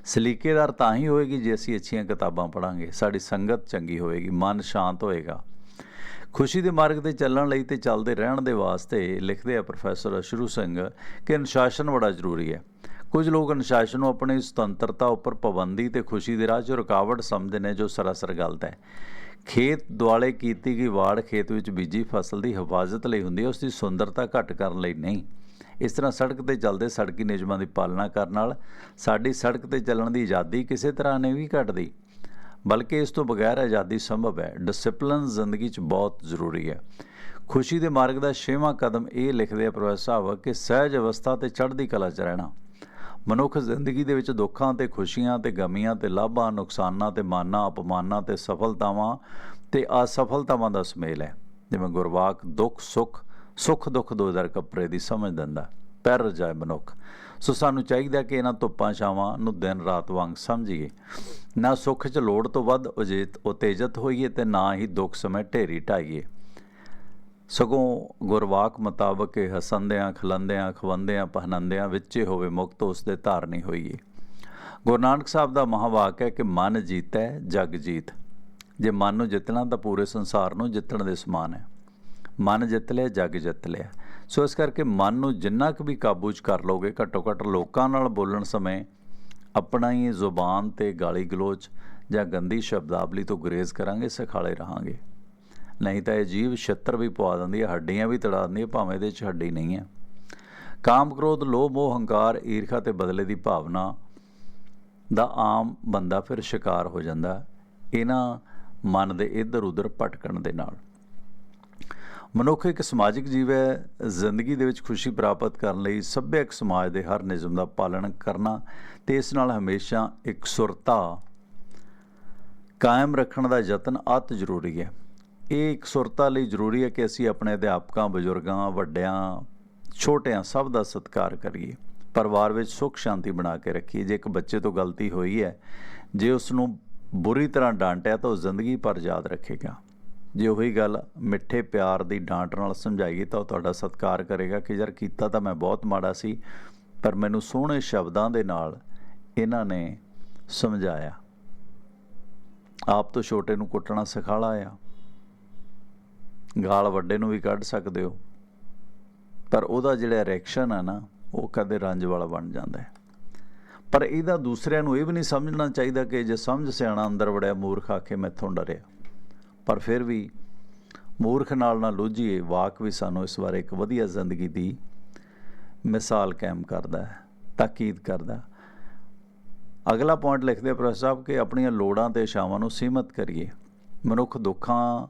ਸਲੀਕੇਦਾਰ ਤਾਂ ਹੀ ਹੋਏਗੀ ਜੇ ਅਸੀਂ ਅੱਛੀਆਂ ਕਿਤਾਬਾਂ ਪੜ੍ਹਾਂਗੇ। ਸਾਡੀ ਸੰਗਤ ਚੰਗੀ ਹੋਏਗੀ, ਮਨ ਸ਼ਾਂਤ ਹੋਏਗਾ। ਖੁਸ਼ੀ ਦੇ ਮਾਰਗ ਤੇ ਚੱਲਣ ਲਈ ਤੇ ਚੱਲਦੇ ਰਹਿਣ ਦੇ ਵਾਸਤੇ ਲਿਖਦੇ ਆ ਪ੍ਰੋਫੈਸਰ ਅਸ਼ਰੂ ਸਿੰਘ ਕਿ ਅਨੁਸ਼ਾਸਨ ਬੜਾ ਜ਼ਰੂਰੀ ਹੈ। ਕੁਝ ਲੋਕ ਅਨੁਸ਼ਾਸਨ ਨੂੰ ਆਪਣੀ ਸੁਤੰਤਰਤਾ ਉੱਪਰ ਪਾਬੰਦੀ ਤੇ ਖੁਸ਼ੀ ਦੇ ਰਾਹ 'ਚ ਰੁਕਾਵਟ ਸਮਝਦੇ ਨੇ, ਜੋ ਸਰਾਸਰ ਗਲਤ ਹੈ। ਖੇਤ ਦੁਆਲੇ ਕੀਤੀ ਗਈ ਵਾੜ ਖੇਤ ਵਿੱਚ ਬੀਜੀ ਫਸਲ ਦੀ ਹਿਫਾਜ਼ਤ ਲਈ ਹੁੰਦੀ ਹੈ, ਉਸ ਦੀ ਸੁੰਦਰਤਾ ਘੱਟ ਕਰਨ ਲਈ ਨਹੀਂ। ਇਸ ਤਰ੍ਹਾਂ ਸੜਕ ਤੇ ਚੱਲਦੇ ਸੜਕੀ ਨਿਯਮਾਂ ਦੀ ਪਾਲਣਾ ਕਰਨ ਨਾਲ ਸਾਡੀ ਸੜਕ ਤੇ ਚੱਲਣ ਦੀ ਆਜ਼ਾਦੀ ਕਿਸੇ ਤਰ੍ਹਾਂ ਨਹੀਂ ਵੀ ਘਟਦੀ, ਬਲਕਿ ਇਸ ਤੋਂ ਬਗੈਰ ਆਜ਼ਾਦੀ ਸੰਭਵ ਹੈ। ਡਿਸਪਲਿਨ ਜ਼ਿੰਦਗੀ 'ਚ ਬਹੁਤ ਜ਼ਰੂਰੀ ਹੈ। ਖੁਸ਼ੀ ਦੇ ਮਾਰਗ ਦਾ ਛੇਵਾਂ ਕਦਮ ਇਹ ਲਿਖਦੇ ਆ ਪ੍ਰੋਫੈਸਰ ਸਾਹਿਬ ਕਿ ਸਹਿਜ ਅਵਸਥਾ ਤੇ ਚੜ੍ਹਦੀ ਕਲਾ 'ਚ ਰਹਿਣਾ। ਮਨੁੱਖ ਜ਼ਿੰਦਗੀ ਦੇ ਵਿੱਚ ਦੁੱਖਾਂ ਤੇ ਖੁਸ਼ੀਆਂ ਤੇ ਗਮੀਆਂ ਤੇ ਲਾਭਾਂ, ਨੁਕਸਾਨਾਂ ਤੇ ਮਾਨਾਂ, ਅਪਮਾਨਾਂ ਤੇ ਸਫਲਤਾਵਾਂ ਤੇ ਅਸਫਲਤਾਵਾਂ ਦਾ ਸੁਮੇਲ ਹੈ। ਜਿਵੇਂ ਗੁਰਵਾਕ ਦੁੱਖ, ਸੁੱਖ ਸੁੱਖ ਦੁੱਖ ਦੋ ਦਰ ਕੱਪੜੇ ਦੀ ਸਮਝ ਦਿੰਦਾ ਪੈਰ ਰਜਾਏ ਮਨੁੱਖ। ਸੋ ਸਾਨੂੰ ਚਾਹੀਦਾ ਕਿ ਇਹਨਾਂ ਧੁੱਪਾਂ, ਛਾਵਾਂ ਨੂੰ ਦਿਨ ਰਾਤ ਵਾਂਗ ਸਮਝੀਏ। ਨਾ ਸੁੱਖ 'ਚ ਲੋੜ ਤੋਂ ਵੱਧ ਉਜੇਤ, ਉਤੇਜਤ ਹੋਈਏ ਤੇ ਨਾ ਹੀ ਦੁੱਖ ਸਮੇਂ ਢੇਰੀ ਢਾਈਏ ਸਗੋਂ ਗੁਰਵਾਕ ਮੁਤਾਬਕ ਇਹ ਹਸੰਦਿਆਂ, ਖਲੰਦਿਆਂ, ਖਵੰਦਿਆਂ, ਪਹਿਨੰਦਿਆਂ ਵਿੱਚੇ ਹੋਵੇ ਮੁਕਤ, ਉਸ ਦੇ ਧਾਰਨੀ ਹੋਈਏ। ਗੁਰੂ ਨਾਨਕ ਸਾਹਿਬ ਦਾ ਮਹਾਵਾਕ ਹੈ ਕਿ ਮਨ ਜੀਤੈ, ਜਗ ਜੀਤ। ਜੇ ਮਨ ਨੂੰ ਜਿੱਤਣਾ ਤਾਂ ਪੂਰੇ ਸੰਸਾਰ ਨੂੰ ਜਿੱਤਣ ਦੇ ਸਮਾਨ ਹੈ। ਮਨ ਜਿੱਤ ਲਿਆ, ਜਗ ਜਿੱਤ ਲਿਆ। ਸੋ ਇਸ ਕਰਕੇ ਮਨ ਨੂੰ ਜਿੰਨਾ ਕੁ ਵੀ ਕਾਬੂ 'ਚ ਕਰ ਲੋਗੇ ਘੱਟੋ ਘੱਟ ਲੋਕਾਂ ਨਾਲ ਬੋਲਣ ਸਮੇਂ ਆਪਣਾ ਹੀ ਜ਼ੁਬਾਨ ਤੇ ਗਾਲੀ ਗਲੋਚ ਜਾਂ ਗੰਦੀ ਸ਼ਬਦਾਵਲੀ ਤੋਂ ਗੁਰੇਜ਼ ਕਰਾਂਗੇ, ਸਿਖਾਲੇ ਰਹਾਂਗੇ। ਨਹੀਂ ਤਾਂ ਇਹ ਜੀਵ ਛੱਤਰ ਵੀ ਪਵਾ ਦਿੰਦੀ ਹੈ ਹੱਡੀਆਂ ਵੀ ਤੜਾ ਦਿੰਦੀ ਹੈ ਭਾਵੇਂ ਇਹਦੇ 'ਚ ਹੱਡੀ ਨਹੀਂ ਹੈ ਕਾਮ ਕ੍ਰੋਧ, ਲੋਭ, ਮੋਹ, ਹੰਕਾਰ, ਈਰਖਾ ਤੇ ਬਦਲੇ ਦੀ ਭਾਵਨਾ ਦਾ ਆਮ ਬੰਦਾ ਫਿਰ ਸ਼ਿਕਾਰ ਹੋ ਜਾਂਦਾ ਇਹਨਾਂ ਮਨ ਦੇ ਇੱਧਰ ਉੱਧਰ ਭਟਕਣ ਦੇ ਨਾਲ। ਮਨੁੱਖ ਇੱਕ ਸਮਾਜਿਕ ਜੀਵ ਹੈ, ਜ਼ਿੰਦਗੀ ਦੇ ਵਿੱਚ ਖੁਸ਼ੀ ਪ੍ਰਾਪਤ ਕਰਨ ਲਈ ਸੱਭਿਅਕ ਸਮਾਜ ਦੇ ਹਰ ਨਿਯਮ ਦਾ ਪਾਲਣ ਕਰਨਾ ਤੇ ਇਸ ਨਾਲ ਹਮੇਸ਼ਾ ਇੱਕ ਸੁਰਤਾ ਕਾਇਮ ਰੱਖਣ ਦਾ ਯਤਨ ਅਤ ਜ਼ਰੂਰੀ ਹੈ। ਇਹ ਇੱਕ ਸੁਰਤਾ ਲਈ ਜ਼ਰੂਰੀ ਹੈ ਕਿ ਅਸੀਂ ਆਪਣੇ ਅਧਿਆਪਕਾਂ, ਬਜ਼ੁਰਗਾਂ, ਵੱਡਿਆਂ, ਛੋਟਿਆਂ ਸਭ ਦਾ ਸਤਿਕਾਰ ਕਰੀਏ, ਪਰਿਵਾਰ ਵਿੱਚ ਸੁੱਖ, ਸ਼ਾਂਤੀ ਬਣਾ ਕੇ ਰੱਖੀਏ। ਜੇ ਇੱਕ ਬੱਚੇ ਤੋਂ ਗਲਤੀ ਹੋਈ ਹੈ, ਜੇ ਉਸ ਨੂੰ ਬੁਰੀ ਤਰ੍ਹਾਂ ਡਾਂਟਿਆ ਤਾਂ ਉਹ ਜ਼ਿੰਦਗੀ ਭਰ ਯਾਦ ਰੱਖੇਗਾ। ਜੇ ਉਹੀ ਗੱਲ ਮਿੱਠੇ ਪਿਆਰ ਦੀ ਡਾਂਟ ਨਾਲ ਸਮਝਾਈਏ ਤਾਂ ਉਹ ਤੁਹਾਡਾ ਸਤਿਕਾਰ ਕਰੇਗਾ ਕਿ ਯਾਰ ਕੀਤਾ ਤਾਂ ਮੈਂ ਬਹੁਤ ਮਾੜਾ ਸੀ, ਪਰ ਮੈਨੂੰ ਸੋਹਣੇ ਸ਼ਬਦਾਂ ਦੇ ਨਾਲ ਇਹਨਾਂ ਨੇ ਸਮਝਾਇਆ। ਆਪ ਤੋਂ ਛੋਟੇ ਨੂੰ ਕੁੱਟਣਾ ਸਿਖਾਲਾ ਆ। ਗਾਲ ਵੱਡੇ ਨੂੰ ਵੀ ਕੱਢ ਸਕਦੇ ਹੋ। ਪਰ ਉਹਦਾ ਜਿਹੜਾ ਰਿਐਕਸ਼ਨ ਆ ਨਾ, ਉਹ ਕਦੇ ਰੰਜ ਵਾਲਾ ਬਣ ਜਾਂਦਾ ਹੈ। ਪਰ ਇਹਦਾ ਦੂਸਰਿਆਂ ਨੂੰ ਇਹ ਵੀ ਨਹੀਂ ਸਮਝਣਾ ਚਾਹੀਦਾ ਕਿ ਜੇ ਸਮਝ ਸਿਆਣਾ ਅੰਦਰ ਵੜਿਆ ਮੂਰਖ ਆਖੇ ਮੈਥੋਂ ਡਰਿਆ। ਪਰ ਫਿਰ ਵੀ ਮੂਰਖ ਨਾਲ ਨਾ ਲੁੱਝੀਏ, ਵਾਕ ਵੀ ਸਾਨੂੰ ਇਸ ਬਾਰੇ ਇੱਕ ਵਧੀਆ ਜ਼ਿੰਦਗੀ ਦੀ ਮਿਸਾਲ ਕਾਇਮ ਕਰਦਾ ਹੈ, ਤਾਕੀਦ ਕਰਦਾ ਅਗਲਾ ਪੁਆਇੰਟ ਲਿਖਦੇ ਆ, ਪ੍ਰੋਫੈਸਰ ਸਾਹਿਬ, ਕਿ ਆਪਣੀਆਂ ਲੋੜਾਂ ਤੇ ਇਛਾਵਾਂ ਨੂੰ ਸੀਮਤ ਕਰੀਏ। ਮਨੁੱਖ ਦੁੱਖਾਂ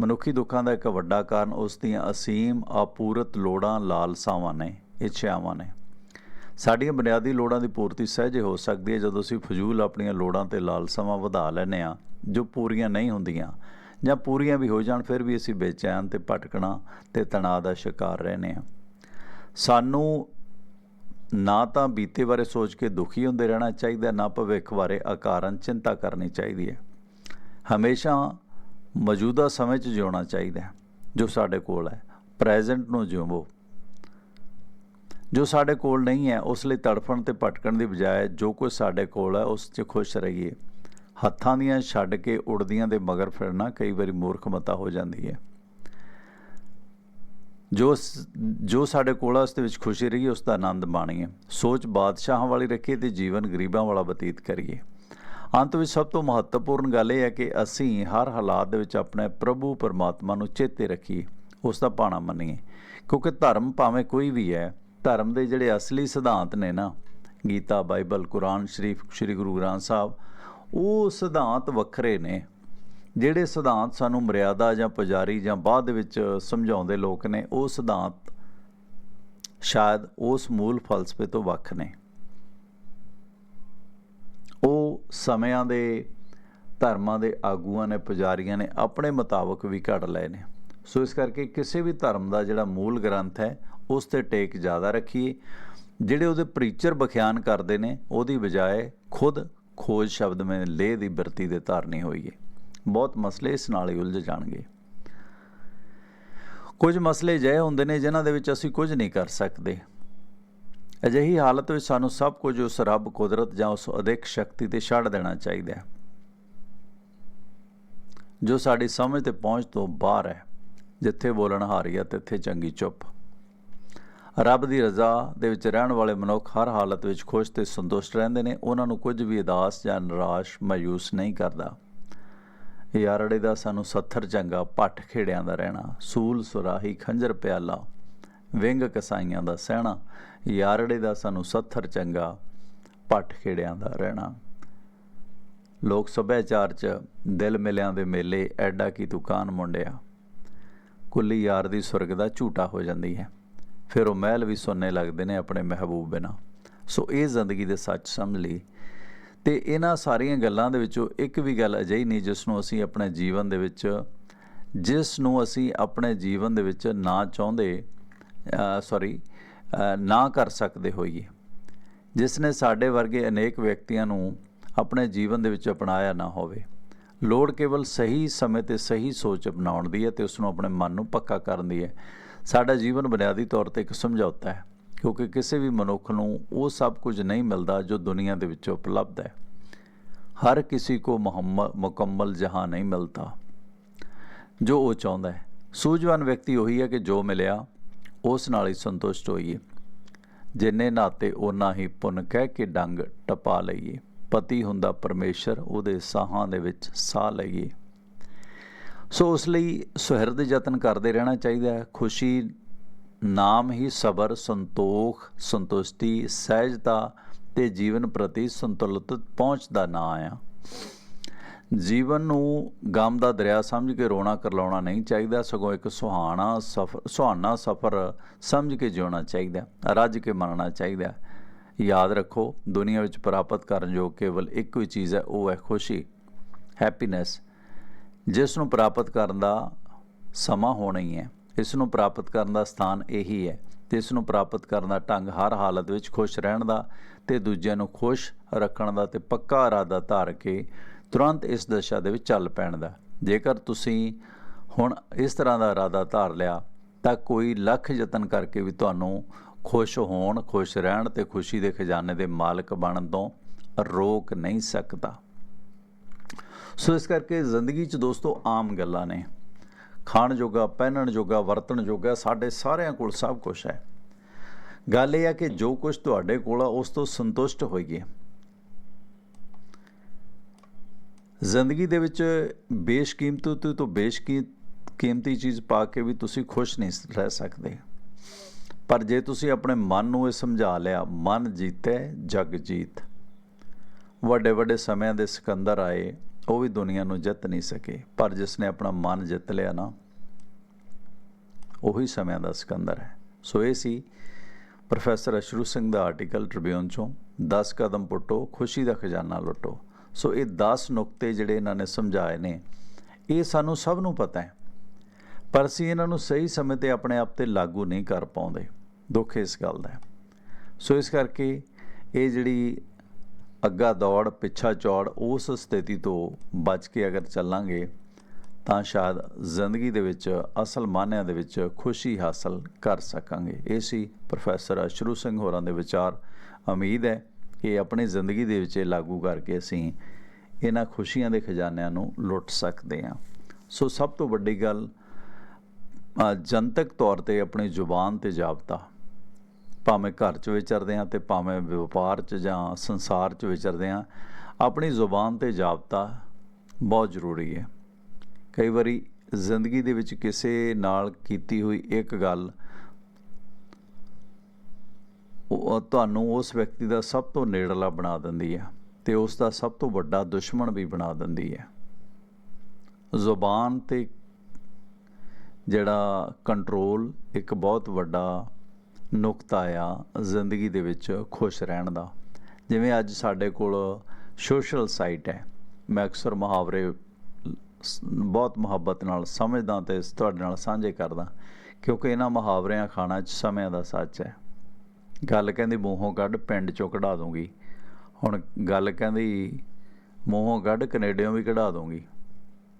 ਮਨੁੱਖੀ ਦੁੱਖਾਂ ਦਾ ਇੱਕ ਵੱਡਾ ਕਾਰਨ ਉਸ ਦੀਆਂ ਅਸੀਮ ਆਪੂਰਤ ਲੋੜਾਂ, ਲਾਲਸਾਵਾਂ ਨੇ, ਇੱਛਾਵਾਂ ਨੇ। ਸਾਡੀਆਂ ਬੁਨਿਆਦੀ ਲੋੜਾਂ ਦੀ ਪੂਰਤੀ ਸਹਿਜੇ ਹੋ ਸਕਦੀ ਹੈ ਜਦੋਂ ਅਸੀਂ ਫਜ਼ੂਲ ਆਪਣੀਆਂ ਲੋੜਾਂ ਤੇ ਲਾਲਸਾਵਾਂ ਵਧਾ ਲੈਨੇ ਆ ਜੋ ਪੂਰੀਆਂ ਨਹੀਂ ਹੁੰਦੀਆਂ, ਜਾਂ ਪੂਰੀਆਂ ਵੀ ਹੋ ਜਾਣ, ਫਿਰ ਵੀ ਅਸੀਂ ਬੇਚੈਨ ਤੇ ਭਟਕਣਾ ਤੇ ਤਣਾਅ ਦਾ ਸ਼ਿਕਾਰ ਰਹਨੇ ਆ ਸਾਨੂੰ ਨਾ ਤਾਂ ਬੀਤੇ ਬਾਰੇ ਸੋਚ ਕੇ ਦੁਖੀ ਹੁੰਦੇ ਰਹਿਣਾ ਚਾਹੀਦਾ, ਨਾ ਭਵਿੱਖ ਬਾਰੇ ਆਕਾਰਨ ਚਿੰਤਾ ਕਰਨੀ ਚਾਹੀਦੀ ਹੈ। ਹਮੇਸ਼ਾ ਮੌਜੂਦਾ ਸਮੇਂ 'ਚ ਜਿਉਣਾ ਚਾਹੀਦਾ ਹੈ, ਜੋ ਸਾਡੇ ਕੋਲ ਹੈ। ਪ੍ਰੈਜ਼ੈਂਟ ਨੂੰ ਜਿਉਵੋ। ਜੋ ਸਾਡੇ ਕੋਲ ਨਹੀਂ ਹੈ, ਉਸ ਲਈ ਤੜਫਣ ਤੇ ਭਟਕਣ ਦੀ ਬਜਾਏ ਜੋ ਕੁਝ ਸਾਡੇ ਕੋਲ ਹੈ, ਉਸ 'ਚ ਖੁਸ਼ ਰਹੀਏ। ਹੱਥਾਂ ਦੀਆਂ ਛੱਡ ਕੇ ਉੜਦੀਆਂ ਦੇ ਮਗਰ ਫਿਰਨਾ ਕਈ ਵਾਰੀ ਮੂਰਖ ਮਤਾ ਹੋ ਜਾਂਦੀ ਹੈ। ਜੋ ਜੋ ਸਾਡੇ ਕੋਲ ਹੈ, ਉਸ ਦੇ ਵਿੱਚ ਖੁਸ਼ੀ ਰਹੀਏ, ਉਸ ਦਾ ਆਨੰਦ ਮਾਣੀਏ। ਸੋਚ ਬਾਦਸ਼ਾਹਾਂ ਵਾਲੀ ਰੱਖੀਏ ਤੇ ਜੀਵਨ ਗਰੀਬਾਂ ਵਾਲਾ ਬਤੀਤ ਕਰੀਏ। ਅੰਤ ਵਿੱਚ ਸਭ ਤੋਂ ਮਹੱਤਵਪੂਰਨ ਗੱਲ ਇਹ ਹੈ ਕਿ ਅਸੀਂ ਹਰ ਹਾਲਾਤ ਦੇ ਵਿੱਚ ਆਪਣੇ ਪ੍ਰਭੂ ਪਰਮਾਤਮਾ ਨੂੰ ਚੇਤੇ ਰੱਖੀਏ, ਉਸ ਦਾ ਭਾਣਾ ਮੰਨੀਏ। ਕਿਉਂਕਿ ਧਰਮ ਭਾਵੇਂ ਕੋਈ ਵੀ ਹੈ, ਧਰਮ ਦੇ ਜਿਹੜੇ ਅਸਲੀ ਸਿਧਾਂਤ ਨੇ ਨਾ, ਗੀਤਾ, ਬਾਈਬਲ, ਕੁਰਾਨ ਸ਼ਰੀਫ, ਸ੍ਰੀ ਗੁਰੂ ਗ੍ਰੰਥ ਸਾਹਿਬ, ਉਹ ਸਿਧਾਂਤ ਵੱਖਰੇ ਨੇ। ਜਿਹੜੇ ਸਿਧਾਂਤ ਸਾਨੂੰ ਮਰਿਆਦਾ ਜਾਂ ਪੁਜਾਰੀ ਜਾਂ ਬਾਅਦ ਵਿੱਚ ਸਮਝਾਉਂਦੇ ਲੋਕ ਨੇ, ਉਹ ਸਿਧਾਂਤ ਸ਼ਾਇਦ ਉਸ ਮੂਲ ਫਲਸਫੇ ਤੋਂ ਵੱਖ ਨੇ ਉਹ ਸਮਿਆਂ ਦੇ, ਧਰਮਾਂ ਦੇ ਆਗੂਆਂ ਨੇ, ਪੁਜਾਰੀਆਂ ਨੇ ਆਪਣੇ ਮੁਤਾਬਕ ਵੀ ਘੜ ਲਏ ਨੇ। ਸੋ ਇਸ ਕਰਕੇ ਕਿਸੇ ਵੀ ਧਰਮ ਦਾ ਜਿਹੜਾ ਮੂਲ ਗ੍ਰੰਥ ਹੈ, ਉਸ ਤੇ ਟੇਕ ਜ਼ਿਆਦਾ ਰੱਖੀਏ। ਜਿਹੜੇ ਉਹਦੇ ਪ੍ਰੀਚਰ ਬਖਿਆਨ ਕਰਦੇ ਨੇ, ਉਹਦੀ ਬਜਾਏ ਖੁਦ ਖੋਜ ਸ਼ਬਦ ਮੈਂ ਲੇਹ ਦੀ ਵਰਤੀ ਦੇ ਧਾਰਨੀ ਹੋਈਏ। ਬਹੁਤ ਮਸਲੇ ਇਸ ਨਾਲ ਹੀ ਉਲਝ ਜਾਣਗੇ। ਕੁਝ ਮਸਲੇ ਅਜਿਹੇ ਹੁੰਦੇ ਨੇ, ਜਿਨ੍ਹਾਂ ਦੇ ਵਿੱਚ ਅਸੀਂ ਕੁਝ ਨਹੀਂ ਕਰ ਸਕਦੇ। ਅਜਿਹੀ ਹਾਲਤ ਵਿੱਚ ਸਾਨੂੰ ਸਭ ਕੁਝ ਉਸ ਰੱਬ ਕੁਦਰਤ ਜਾਂ ਉਸ ਅਦਿੱਖ ਸ਼ਕਤੀ ਤੇ ਛੱਡ ਦੇਣਾ ਚਾਹੀਦਾ ਹੈ, ਜੋ ਸਾਡੀ ਸਮਝ ਤੇ ਪਹੁੰਚ ਤੋਂ ਬਾਹਰ ਹੈ, ਜਿੱਥੇ ਬੋਲਣ ਹਾਰੀ ਹੈ ਤਿੱਥੇ ਚੰਗੀ ਚੁੱਪ। ਰੱਬ ਦੀ ਰਜ਼ਾ ਦੇ ਵਿੱਚ ਰਹਿਣ ਵਾਲੇ ਮਨੁੱਖ ਹਰ ਹਾਲਤ ਵਿੱਚ ਖੁਸ਼ ਤੇ ਸੰਤੁਸ਼ਟ ਰਹਿੰਦੇ ਨੇ, ਉਹਨਾਂ ਨੂੰ ਕੁਝ ਵੀ ਉਦਾਸ ਜਾਂ ਨਿਰਾਸ਼ ਮਾਯੂਸ ਨਹੀਂ ਕਰਦਾ। ਯਾਰੜੇ ਦਾ ਸਾਨੂੰ ਸੱਥਰ ਚੰਗਾ ਪੱਟ ਖੇੜਿਆਂ ਦਾ ਰਹਿਣਾ, ਸੂਲ ਸੁਰਾਹੀ ਖੰਜਰ ਪਿਆਲਾ, ਵਿੰਗ ਕਸਾਈਆਂ ਦਾ ਸਹਿਣਾ ਯਾਰੜੇ ਦਾ ਸਾਨੂੰ ਸੱਥਰ ਚੰਗਾ, ਪੱਟ ਖੇੜਿਆਂ ਦਾ ਰਹਿਣਾ। ਲੋਕ ਸੱਭਿਆਚਾਰ 'ਚ ਦਿਲ ਮਿਲਿਆਂ ਦੇ ਮੇਲੇ, ਐਡਾ ਕੀ ਦੁਕਾਨ ਮੁੰਡਿਆ। ਕੁੱਲੀ ਯਾਰ ਦੀ ਸੁਰਗ ਦਾ ਝੂਟਾ ਹੋ ਜਾਂਦੀ ਹੈ। ਫਿਰ ਉਹ ਮਹਿਲ ਵੀ ਸੁਣਨੇ ਲੱਗਦੇ ਨੇ ਆਪਣੇ ਮਹਿਬੂਬ ਬਿਨਾ। ਸੋ ਇਹ ਜ਼ਿੰਦਗੀ ਦੇ ਸੱਚ ਸਮਝ ਲਈ। ਤੇ ਇਹਨਾਂ ਸਾਰੀਆਂ ਗੱਲਾਂ ਦੇ ਵਿੱਚੋਂ ਇੱਕ ਵੀ ਗੱਲ ਅਜਿਹੀ ਨਹੀਂ ਜਿਸ ਨੂੰ ਅਸੀਂ ਆਪਣੇ ਜੀਵਨ ਦੇ ਵਿੱਚ, ਜਿਸ ਨੂੰ ਅਸੀਂ ਆਪਣੇ ਜੀਵਨ ਦੇ ਵਿੱਚ ਨਾ ਚਾਹੁੰਦੇ ਸੌਰੀ ਨਾ ਕਰ ਸਕਦੇ ਹੋਈਏ। ਜਿਸ ਨੇ ਸਾਡੇ ਵਰਗੇ ਅਨੇਕ ਵਿਅਕਤੀਆਂ ਨੂੰ ਆਪਣੇ ਜੀਵਨ ਦੇ ਵਿੱਚ ਅਪਣਾਇਆ ਨਾ ਹੋਵੇ। ਲੋੜ ਕੇਵਲ ਸਹੀ ਸਮੇਂ ਤੇ ਸਹੀ ਸੋਚ ਅਪਣਾਉਣ ਦੀ ਹੈ ਤੇ ਉਸ ਨੂੰ ਆਪਣੇ ਮਨ ਨੂੰ ਪੱਕਾ ਕਰਨ ਦੀ ਹੈ। ਸਾਡਾ ਜੀਵਨ ਬੁਨਿਆਦੀ ਤੌਰ ਤੇ ਇੱਕ ਸਮਝੌਤਾ ਹੈ, ਕਿਉਂਕਿ ਕਿਸੇ ਵੀ ਮਨੁੱਖ ਨੂੰ ਉਹ ਸਭ ਕੁਝ ਨਹੀਂ ਮਿਲਦਾ ਜੋ ਦੁਨੀਆ ਦੇ ਵਿੱਚ ਉਪਲਬਧ ਹੈ। ਹਰ ਕਿਸੇ ਕੋ ਮੁਹੰਮਦ ਮੁਕੰਮਲ ਜਹਾਂ ਨਹੀਂ ਮਿਲਦਾ ਜੋ ਉਹ ਚਾਹੁੰਦਾ ਹੈ। ਸੂਝਵਾਨ ਵਿਅਕਤੀ ਉਹੀ ਹੈ ਕਿ ਜੋ ਮਿਲਿਆ ਉਸ ਨਾਲ ਹੀ ਸੰਤੁਸ਼ਟ ਹੋਈਏ। ਜਿੰਨੇ ਨਾਤੇ ਉਹਨਾਂ ਹੀ ਪੁੰਨ ਕਹਿ ਕੇ ਡੰਗ ਟਪਾ ਲਈਏ। ਪਤੀ ਹੁੰਦਾ ਪਰਮੇਸ਼ਰ, ਉਹਦੇ ਸਾਹਾਂ ਦੇ ਵਿੱਚ ਸਾਹ ਲਈਏ। ਸੋ ਉਸ ਲਈ ਸੁਹਿਰਦ ਯਤਨ ਕਰਦੇ ਰਹਿਣਾ ਚਾਹੀਦਾ ਹੈ। ਖੁਸ਼ੀ, ਨਾਮ ਹੀ ਸਬਰ, ਸੰਤੋਖ, ਸੰਤੁਸ਼ਟੀ, ਸਹਿਜਤਾ ਤੇ ਜੀਵਨ ਪ੍ਰਤੀ ਸੰਤੁਲਿਤ ਪਹੁੰਚ ਦਾ ਨਾਂ ਆ। ਜੀਵਨ ਨੂੰ ਗਮ ਦਾ ਦਰਿਆ ਸਮਝ ਕੇ ਰੋਣਾ ਕਰਲਾਉਣਾ ਨਹੀਂ ਚਾਹੀਦਾ, ਸਗੋਂ ਇੱਕ ਸੁਹਾਣਾ ਸਫਰ ਸੁਹਾਣਾ ਸਫਰ ਸਮਝ ਕੇ ਜਿਉਣਾ ਚਾਹੀਦਾ, ਰੱਜ ਕੇ ਮੰਨਣਾ ਚਾਹੀਦਾ। ਯਾਦ ਰੱਖੋ, ਦੁਨੀਆ ਵਿੱਚ ਪ੍ਰਾਪਤ ਕਰਨ ਯੋਗ ਕੇਵਲ ਇੱਕ ਹੀ ਚੀਜ਼ ਹੈ, ਉਹ ਹੈ ਖੁਸ਼ੀ, ਹੈਪੀਨੈਸ। ਜਿਸ ਨੂੰ ਪ੍ਰਾਪਤ ਕਰਨ ਦਾ ਸਮਾਂ ਹੋਣਾ ਹੀ ਹੈ, ਇਸ ਨੂੰ ਪ੍ਰਾਪਤ ਕਰਨ ਦਾ ਸਥਾਨ ਇਹੀ ਹੈ, ਤੇ ਇਸ ਨੂੰ ਪ੍ਰਾਪਤ ਕਰਨ ਦਾ ਢੰਗ ਹਰ ਹਾਲਤ ਵਿੱਚ ਖੁਸ਼ ਰਹਿਣ ਦਾ ਤੇ ਦੂਜਿਆਂ ਨੂੰ ਖੁਸ਼ ਰੱਖਣ ਦਾ ਤੇ ਪੱਕਾ ਇਰਾਦਾ ਧਾਰ ਕੇ ਤੁਰੰਤ ਇਸ ਦਸ਼ਾ ਦੇ ਵਿੱਚ ਚੱਲ ਪੈਣ ਦਾ ਜੇਕਰ ਤੁਸੀਂ ਹੁਣ ਇਸ ਤਰ੍ਹਾਂ ਦਾ ਇਰਾਦਾ ਧਾਰ ਲਿਆ, ਤਾਂ ਕੋਈ ਲੱਖ ਯਤਨ ਕਰਕੇ ਵੀ ਤੁਹਾਨੂੰ ਖੁਸ਼ ਹੋਣ, ਖੁਸ਼ ਰਹਿਣ ਤੇ ਖੁਸ਼ੀ ਦੇ ਖਜ਼ਾਨੇ ਦੇ ਮਾਲਕ ਬਣਨ ਤੋਂ ਰੋਕ ਨਹੀਂ ਸਕਦਾ। ਸੋ ਇਸ ਕਰਕੇ ਜ਼ਿੰਦਗੀ 'ਚ ਦੋਸਤੋ ਆਮ ਗੱਲਾਂ ਨੇ। ਖਾਣ ਜੋਗਾ, ਪਹਿਨਣ ਜੋਗਾ, ਵਰਤਣ ਜੋਗਾ ਸਾਡੇ ਸਾਰਿਆਂ ਕੋਲ ਸਭ ਕੁਝ ਹੈ। ਗੱਲ ਇਹ ਆ ਕਿ ਜੋ ਕੁਝ ਤੁਹਾਡੇ ਕੋਲ ਆ, ਉਸ ਤੋਂ ਸੰਤੁਸ਼ਟ ਹੋਈਏ। ਜ਼ਿੰਦਗੀ ਦੇ ਵਿੱਚ ਬੇਸ਼ਕੀਮਤ ਤੋਂ ਤੋਂ ਬੇਸ਼ਕੀਮਤੀ ਚੀਜ਼ ਪਾ ਕੇ ਵੀ ਤੁਸੀਂ ਖੁਸ਼ ਨਹੀਂ ਰਹਿ ਸਕਦੇ। ਪਰ ਜੇ ਤੁਸੀਂ ਆਪਣੇ ਮਨ ਨੂੰ ਇਹ ਸਮਝਾ ਲਿਆ, ਮਨ ਜੀਤੇ, ਜਗ ਜੀਤ। ਵੱਡੇ ਵੱਡੇ ਸਮਿਆਂ ਦੇ ਸਿਕੰਦਰ ਆਏ, ਉਹ ਵੀ ਦੁਨੀਆ ਨੂੰ ਜਿੱਤ ਨਹੀਂ ਸਕੇ। ਪਰ ਜਿਸ ਨੇ ਆਪਣਾ ਮਨ ਜਿੱਤ ਲਿਆ ਨਾ, ਉਹੀ ਸਮਿਆਂ ਦਾ ਸਿਕੰਦਰ ਹੈ। ਸੋ ਇਹ ਸੀ ਪ੍ਰੋਫੈਸਰ ਅਸ਼ਰੂ ਸਿੰਘ ਦਾ ਆਰਟੀਕਲ ਟ੍ਰਿਬਿਊਨ ਚੋਂ 10 ਕਦਮ ਪੁੱਟੋ, ਖੁਸ਼ੀ ਦਾ ਖਜ਼ਾਨਾ ਲੁੱਟੋ। ਸੋ ਇਹ 10 ਨੁਕਤੇ ਜਿਹੜੇ ਇਹਨਾਂ ਨੇ ਸਮਝਾਏ ਨੇ, ਇਹ ਸਾਨੂੰ ਸਭ ਨੂੰ ਪਤਾ ਹੈ। ਪਰ ਅਸੀਂ ਇਹਨਾਂ ਨੂੰ ਸਹੀ ਸਮੇਂ ਤੇ ਆਪਣੇ ਆਪ ਤੇ ਲਾਗੂ ਨਹੀਂ ਕਰ ਪਾਉਂਦੇ। ਦੁੱਖ ਇਸ ਗੱਲ ਦਾ ਸੋ ਇਸ ਕਰਕੇ ਇਹ ਜਿਹੜੀ ਅੱਗਾ ਦੌੜ, ਪਿੱਛਾ ਚੌੜ, ਉਸ ਸਥਿਤੀ ਤੋਂ ਬਚ ਕੇ ਅਗਰ ਚੱਲਾਂਗੇ, ਤਾਂ ਸ਼ਾਇਦ ਜ਼ਿੰਦਗੀ ਦੇ ਵਿੱਚ, ਅਸਲ ਮਾਨਿਆਂ ਦੇ ਵਿੱਚ ਖੁਸ਼ੀ ਹਾਸਲ ਕਰ ਸਕਾਂਗੇ। ਇਹ ਸੀ ਪ੍ਰੋਫੈਸਰ ਅਸ਼ਰੂ ਸਿੰਘ ਹੋਰਾਂ ਦੇ ਵਿਚਾਰ। ਉਮੀਦ ਹੈ ਕਿ ਆਪਣੀ ਜ਼ਿੰਦਗੀ ਦੇ ਵਿੱਚ ਇਹ ਲਾਗੂ ਕਰਕੇ ਅਸੀਂ ਇਹਨਾਂ ਖੁਸ਼ੀਆਂ ਦੇ ਖਜ਼ਾਨਿਆਂ ਨੂੰ ਲੁੱਟ ਸਕਦੇ ਹਾਂ। ਸੋ ਸਭ ਤੋਂ ਵੱਡੀ ਗੱਲ ਜਨਤਕ ਤੌਰ ਤੇ ਆਪਣੀ ਜ਼ੁਬਾਨ ਤੇ ਜਾਬਤਾ। ਭਾਵੇਂ ਘਰ 'ਚ ਵਿਚਰਦੇ ਹਾਂ ਤੇ ਭਾਵੇਂ ਵਪਾਰ 'ਚ ਜਾਂ ਸੰਸਾਰ 'ਚ ਵਿਚਰਦੇ ਹਾਂ, ਆਪਣੀ ਜ਼ੁਬਾਨ ਤੇ ਜਾਬਤਾ ਬਹੁਤ ਜ਼ਰੂਰੀ ਹੈ। ਕਈ ਵਾਰੀ ਜ਼ਿੰਦਗੀ ਦੇ ਵਿੱਚ ਕਿਸੇ ਨਾਲ ਕੀਤੀ ਹੋਈ ਇੱਕ ਗੱਲ ਤੁਹਾਨੂੰ ਉਸ ਵਿਅਕਤੀ ਦਾ ਸਭ ਤੋਂ ਨੇੜਲਾ ਬਣਾ ਦਿੰਦੀ ਹੈ ਤੇ ਉਸ ਦਾ ਸਭ ਤੋਂ ਵੱਡਾ ਦੁਸ਼ਮਣ ਵੀ ਬਣਾ ਦਿੰਦੀ ਹੈ ਜ਼ੁਬਾਨ ਤੇ ਜਿਹੜਾ ਕੰਟਰੋਲ ਇੱਕ ਬਹੁਤ ਵੱਡਾ ਨੁਕਤਾ ਆ ਜ਼ਿੰਦਗੀ ਦੇ ਵਿੱਚ ਖੁਸ਼ ਰਹਿਣ ਦਾ। ਜਿਵੇਂ ਅੱਜ ਸਾਡੇ ਕੋਲ ਸੋਸ਼ਲ ਸਾਈਟ ਹੈ। ਮੈਂ ਅਕਸਰ ਮੁਹਾਵਰੇ ਬਹੁਤ ਮੁਹੱਬਤ ਨਾਲ ਸਮਝਦਾ ਤੇ ਤੁਹਾਡੇ ਨਾਲ ਸਾਂਝੇ ਕਰਦਾ ਕਿਉਂਕਿ ਇਹਨਾਂ ਮੁਹਾਵਰਿਆਂ ਖਾਣਾ 'ਚ ਸਮਿਆਂ ਦਾ ਸੱਚ ਹੈ। ਗੱਲ ਕਹਿੰਦੀ ਮੂੰਹੋਂ ਕੱਢ, ਪਿੰਡ 'ਚੋਂ ਕਢਾ ਦੂੰਗੀ। ਹੁਣ ਗੱਲ ਕਹਿੰਦੀ ਮੂੰਹੋਂ ਕੱਢ ਕੈਨੇਡਿਓਂ ਵੀ ਕਢਾ ਦੂੰਗੀ।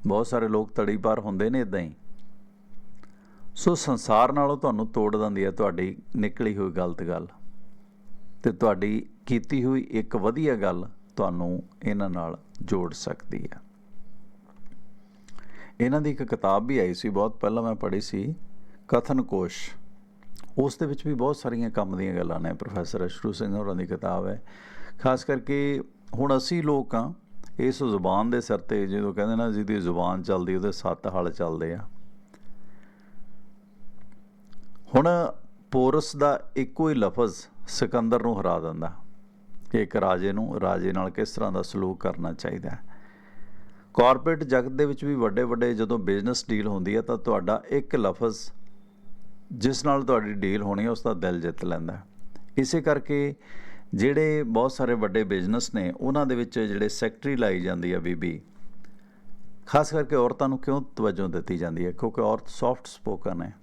ਬਹੁਤ ਸਾਰੇ ਲੋਕ ਤੜੀ ਪਾਰ ਹੁੰਦੇ ਨੇ ਇਦਾਂ ਹੀ। ਸੋ ਸੰਸਾਰ ਨਾਲੋਂ ਤੁਹਾਨੂੰ ਤੋੜ ਦਿੰਦੀ ਹੈ ਤੁਹਾਡੀ ਨਿਕਲੀ ਹੋਈ ਗਲਤ ਗੱਲ। ਤੇ ਤੁਹਾਡੀ ਕੀਤੀ ਹੋਈ ਇੱਕ ਵਧੀਆ ਗੱਲ ਤੁਹਾਨੂੰ ਇਹਨਾਂ ਨਾਲ ਜੋੜ ਸਕਦੀ ਹੈ। ਇਹਨਾਂ ਦੀ ਇੱਕ ਕਿਤਾਬ ਵੀ ਆਈ ਸੀ, ਬਹੁਤ ਪਹਿਲਾਂ ਮੈਂ ਪੜ੍ਹੀ ਸੀ, ਕਥਨ ਕੋਸ਼। ਉਸ ਦੇ ਵਿੱਚ ਵੀ ਬਹੁਤ ਸਾਰੀਆਂ ਕੰਮ ਦੀਆਂ ਗੱਲਾਂ ਨੇ, ਪ੍ਰੋਫੈਸਰ ਅਸ਼ਰੂ ਸਿੰਘ ਹੋਰਾਂ ਦੀ ਕਿਤਾਬ ਹੈ। ਖਾਸ ਕਰਕੇ ਹੁਣ ਅਸੀਂ ਲੋਕ ਆ ਇਸ ਜ਼ੁਬਾਨ ਦੇ ਸਿਰ ਤੇ ਜਦੋਂ ਕਹਿੰਦੇ ਨਾ ਜਿਹਦੀ ਜ਼ੁਬਾਨ ਚੱਲਦੀ, ਉਹਦੇ ਸੱਤ ਹਲ ਚੱਲਦੇ ਆ। ਹੁਣ ਪੋਰਸ ਦਾ ਇੱਕੋ ਹੀ ਲਫ਼ਜ਼ ਸਿਕੰਦਰ ਨੂੰ ਹਰਾ ਦਿੰਦਾ। ਕਿ ਇੱਕ ਰਾਜੇ ਨੂੰ, ਰਾਜੇ ਨਾਲ ਕਿਸ ਤਰ੍ਹਾਂ ਦਾ ਸਲੂਕ ਕਰਨਾ ਚਾਹੀਦਾ ਹੈ? ਕਾਰਪੋਰੇਟ ਜਗਤ ਦੇ ਵਿੱਚ ਵੀ ਵੱਡੇ ਵੱਡੇ ਜਦੋਂ ਬਿਜ਼ਨਸ ਡੀਲ ਹੁੰਦੀ ਹੈ ਤਾਂ ਤੁਹਾਡਾ ਇੱਕ ਲਫ਼ਜ਼ ਜਿਸ ਨਾਲ ਤੁਹਾਡੀ ਡੀਲ ਹੋਣੀ ਹੈ ਉਸ ਦਾ ਦਿਲ ਜਿੱਤ ਲੈਂਦਾ ਇਸੇ ਕਰਕੇ ਜਿਹੜੇ ਬਹੁਤ ਸਾਰੇ ਵੱਡੇ ਬਿਜ਼ਨਸ ਨੇ, ਉਹਨਾਂ ਦੇ ਵਿੱਚ ਜਿਹੜੇ ਸੈਕਟਰੀ ਲਾਈ ਜਾਂਦੀ ਹੈ ਬੀਬੀ, ਖਾਸ ਕਰਕੇ ਔਰਤਾਂ ਨੂੰ ਕਿਉਂ ਤਵੱਜੋ ਦਿੱਤੀ ਜਾਂਦੀ ਹੈ? ਕਿਉਂਕਿ ਔਰਤ ਸੌਫਟ ਸਪੋਕਨ ਹੈ।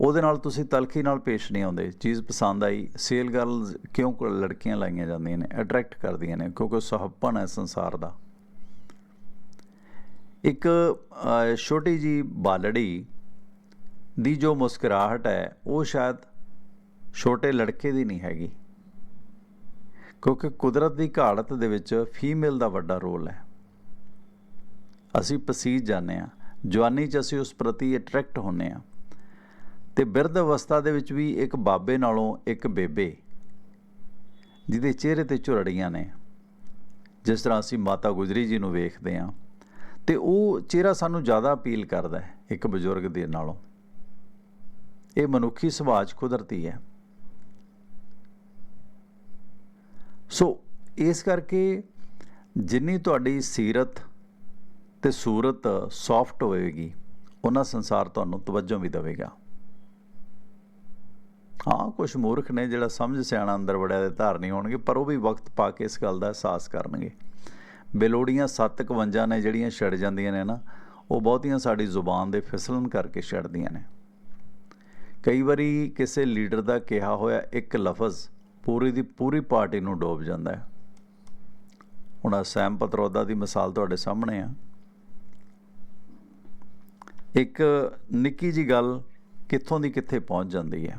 ਉਹਦੇ ਨਾਲ ਤੁਸੀਂ ਤਲਖੀ ਨਾਲ ਪੇਸ਼ ਨਹੀਂ ਆਉਂਦੇ। ਚੀਜ਼ ਪਸੰਦ ਆਈ ਸੇਲ ਗਰਲਸ ਕਿਉਂ ਕੋ- ਲੜਕੀਆਂ ਲਾਈਆਂ ਜਾਂਦੀਆਂ ਨੇ ਅਟਰੈਕਟ ਕਰਦੀਆਂ ਨੇ, ਕਿਉਂਕਿ ਉਹ ਸੁਹੱਪਣ ਹੈ ਸੰਸਾਰ ਦਾ। ਇੱਕ ਛੋਟੀ ਜੀ ਬਾਲੜੀ ਦੀ ਜੋ ਮੁਸਕਰਾਹਟ ਹੈ, ਉਹ ਸ਼ਾਇਦ ਛੋਟੇ ਲੜਕੇ ਦੀ ਨਹੀਂ ਹੈਗੀ। ਕਿਉਂਕਿ ਕੁਦਰਤ ਦੀ ਘਾੜਤ ਦੇ ਵਿੱਚ ਫੀਮੇਲ ਦਾ ਵੱਡਾ ਰੋਲ ਹੈ। ਅਸੀਂ ਪਸੀਜ ਜਾਂਦੇ ਆ ਜਵਾਨੀ 'ਚ ਅਸੀਂ ਉਸ ਪ੍ਰਤੀ ਅਟਰੈਕਟ ਹੁੰਨੇ ਆ ਤੇ ਬਿਰਧ ਅਵਸਥਾ ਦੇ ਵਿੱਚ ਵੀ ਇੱਕ ਬਾਬੇ ਨਾਲੋਂ ਇੱਕ ਬੇਬੇ, ਜਿਹਦੇ ਚਿਹਰੇ ਤੇ ਝੁਰੜੀਆਂ ਨੇ, ਜਿਸ ਤਰ੍ਹਾਂ ਅਸੀਂ ਮਾਤਾ ਗੁਜਰੀ ਜੀ ਨੂੰ ਵੇਖਦੇ ਆ ਤੇ ਉਹ ਚਿਹਰਾ ਸਾਨੂੰ ਜ਼ਿਆਦਾ ਅਪੀਲ ਕਰਦਾ ਹੈ, ਇੱਕ ਬਜ਼ੁਰਗ ਦੇ ਨਾਲੋਂ। ਇਹ ਮਨੁੱਖੀ ਸੁਭਾਅ 'ਚ ਕੁਦਰਤੀ ਹੈ। ਸੋ ਇਸ ਕਰਕੇ ਜਿੰਨੀ ਤੁਹਾਡੀ ਸੀਰਤ ਤੇ ਸੂਰਤ ਸੌਫਟ ਹੋਵੇਗੀ, ਉਹਨਾਂ ਸੰਸਾਰ ਤੁਹਾਨੂੰ ਤਵੱਜੋ ਵੀ ਦੇਵੇਗਾ। ਹਾਂ ਕੁਝ ਮੂਰਖ ਨੇ ਜਿਹੜਾ ਸਮਝ ਸਿਆਣਾ ਅੰਦਰ ਵੜਿਆ ਦੇ ਧਾਰਨੀ ਹੋਣਗੇ, ਪਰ ਉਹ ਵੀ ਵਕਤ ਪਾ ਕੇ ਇਸ ਗੱਲ ਦਾ ਅਹਿਸਾਸ ਕਰਨਗੇ। ਬੇਲੋੜੀਆਂ 751 ਨੇ ਜਿਹੜੀਆਂ ਛੜ ਜਾਂਦੀਆਂ ਨੇ ਨਾ, ਉਹ ਬਹੁਤੀਆਂ ਸਾਡੀ ਜ਼ੁਬਾਨ ਦੇ ਫਿਸਲਣ ਕਰਕੇ ਛੜਦੀਆਂ ਨੇ। ਕਈ ਵਾਰੀ ਕਿਸੇ ਲੀਡਰ ਦਾ ਕਿਹਾ ਹੋਇਆ ਇੱਕ ਲਫ਼ਜ਼ ਪੂਰੀ ਦੀ ਪੂਰੀ ਪਾਰਟੀ ਨੂੰ ਡੋਬ ਜਾਂਦਾ ਹੈ। ਹੁਣ ਆਹ ਸੈਮ ਪਤਰੋਦਾ ਦੀ ਮਿਸਾਲ ਤੁਹਾਡੇ ਸਾਹਮਣੇ ਆ। ਇੱਕ ਨਿੱਕੀ ਜੀ ਗੱਲ ਕਿੱਥੋਂ ਦੀ ਕਿੱਥੇ ਪਹੁੰਚ ਜਾਂਦੀ ਹੈ।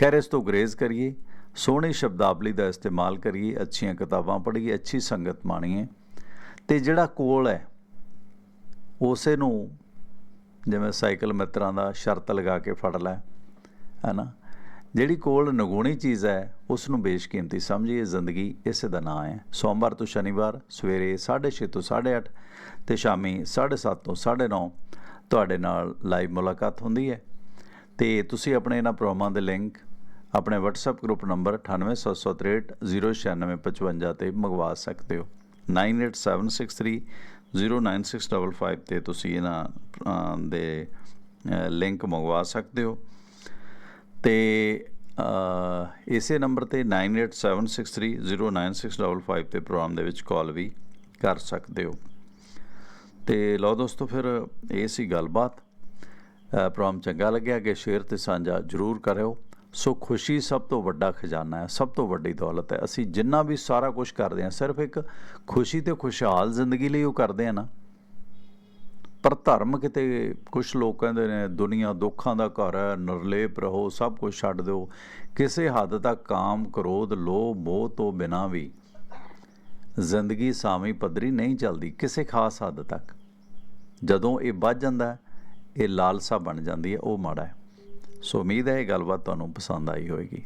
ਖੈਰ, ਇਸ ਤੋਂ ਗਰੇਜ਼ ਕਰੀਏ, ਸੋਹਣੀ ਸ਼ਬਦਾਵਲੀ ਦਾ ਇਸਤੇਮਾਲ ਕਰੀਏ, ਅੱਛੀਆਂ ਕਿਤਾਬਾਂ ਪੜ੍ਹੀਏ, ਅੱਛੀ ਸੰਗਤ ਮਾਣੀਏ, ਤੇ ਜਿਹੜਾ ਕੋਲ ਹੈ, ਉਸੇ ਨੂੰ ਜਿਵੇਂ ਸਾਈਕਲ ਮਿੱਤਰਾਂ ਦਾ ਸ਼ਰਤ ਲਗਾ ਕੇ ਫੜ ਲੈ, ਹੈਨਾ? ਜਿਹੜੀ ਕੋਲ ਨਗੂਣੀ ਚੀਜ਼ ਹੈ ਉਸ ਨੂੰ ਬੇਸ਼ਕੀਮਤੀ ਸਮਝੀਏ, ਜ਼ਿੰਦਗੀ ਇਸੇ ਦਾ ਨਾਂ ਹੈ। ਸੋਮਵਾਰ ਤੋਂ ਸ਼ਨੀਵਾਰ, ਸਵੇਰੇ 6:30 ਤੋਂ 8:30 ਤੇ ਸ਼ਾਮੀ 7:30 ਤੋਂ 9:30 ਤੁਹਾਡੇ ਨਾਲ ਲਾਈਵ ਮੁਲਾਕਾਤ ਹੁੰਦੀ ਹੈ। ਤੇ ਤੁਸੀਂ ਆਪਣੇ ਇਹਨਾਂ ਪ੍ਰੋਗਰਾਮਾਂ ਦੇ ਲਿੰਕ ਆਪਣੇ WhatsApp ਗਰੁੱਪ ਨੰਬਰ 9877309655 ਤੇ ਮੰਗਵਾ ਸਕਦੇ ਹੋ। 9876309655 ਤੇ ਤੁਸੀਂ ਇਹਨਾਂ ਦੇ ਲਿੰਕ ਮੰਗਵਾ ਸਕਦੇ ਹੋ। ਤੇ ਇਸੇ ਨੰਬਰ ਤੇ 9876309655 ਤੇ ਪ੍ਰੋਗਰਾਮ ਦੇ ਵਿੱਚ ਕਾਲ ਵੀ ਕਰ ਸਕਦੇ ਹੋ। ਤੇ ਲਓ ਦੋਸਤੋ ਫਿਰ ਇਹ ਸੀ ਗੱਲਬਾਤ। ਪ੍ਰੋਗਰਾਮ ਚੰਗਾ ਲੱਗਿਆ ਕਿ ਸ਼ੇਅਰ ਤੇ ਸਾਂਝਾ ਜਰੂਰ ਕਰਿਓ। ਸੋ ਖੁਸ਼ੀ ਸਭ ਤੋਂ ਵੱਡਾ ਖਜ਼ਾਨਾ ਹੈ, ਸਭ ਤੋਂ ਵੱਡੀ ਦੌਲਤ ਹੈ। ਅਸੀਂ ਜਿੰਨਾ ਵੀ ਸਾਰਾ ਕੁਝ ਕਰਦੇ ਹਾਂ, ਸਿਰਫ ਇੱਕ ਖੁਸ਼ੀ ਤੇ ਖੁਸ਼ਹਾਲ ਜ਼ਿੰਦਗੀ ਲਈ ਉਹ ਕਰਦੇ ਹਾਂ ਨਾ। ਪਰ ਧਰਮ ਕਿਤੇ ਕੁਝ ਲੋਕ ਕਹਿੰਦੇ ਨੇ, ਦੁਨੀਆ ਦੁੱਖਾਂ ਦਾ ਘਰ ਹੈ, ਨਿਰਲੇਪ ਰਹੋ, ਸਭ ਕੁਝ ਛੱਡ ਦਿਓ। ਕਿਸੇ ਹੱਦ ਤੱਕ ਕਾਮ, ਕ੍ਰੋਧ, ਲੋਭ, ਮੋਹ ਤੋਂ ਬਿਨਾਂ ਵੀ ਜ਼ਿੰਦਗੀ ਸਾਵੀਂ ਪੱਧਰੀ ਨਹੀਂ ਚੱਲਦੀ, ਕਿਸੇ ਖਾਸ ਹੱਦ ਤੱਕ। ਜਦੋਂ ਇਹ ਵੱਧ ਜਾਂਦਾ ਹੈ, ਇਹ ਲਾਲਸਾ ਬਣ ਜਾਂਦੀ ਹੈ, ਉਹ ਮਾੜਾ ਹੈ। ਸੋ ਉਮੀਦ ਹੈ ਇਹ ਗੱਲਬਾਤ ਤੁਹਾਨੂੰ ਪਸੰਦ ਆਈ ਹੋਵੇਗੀ।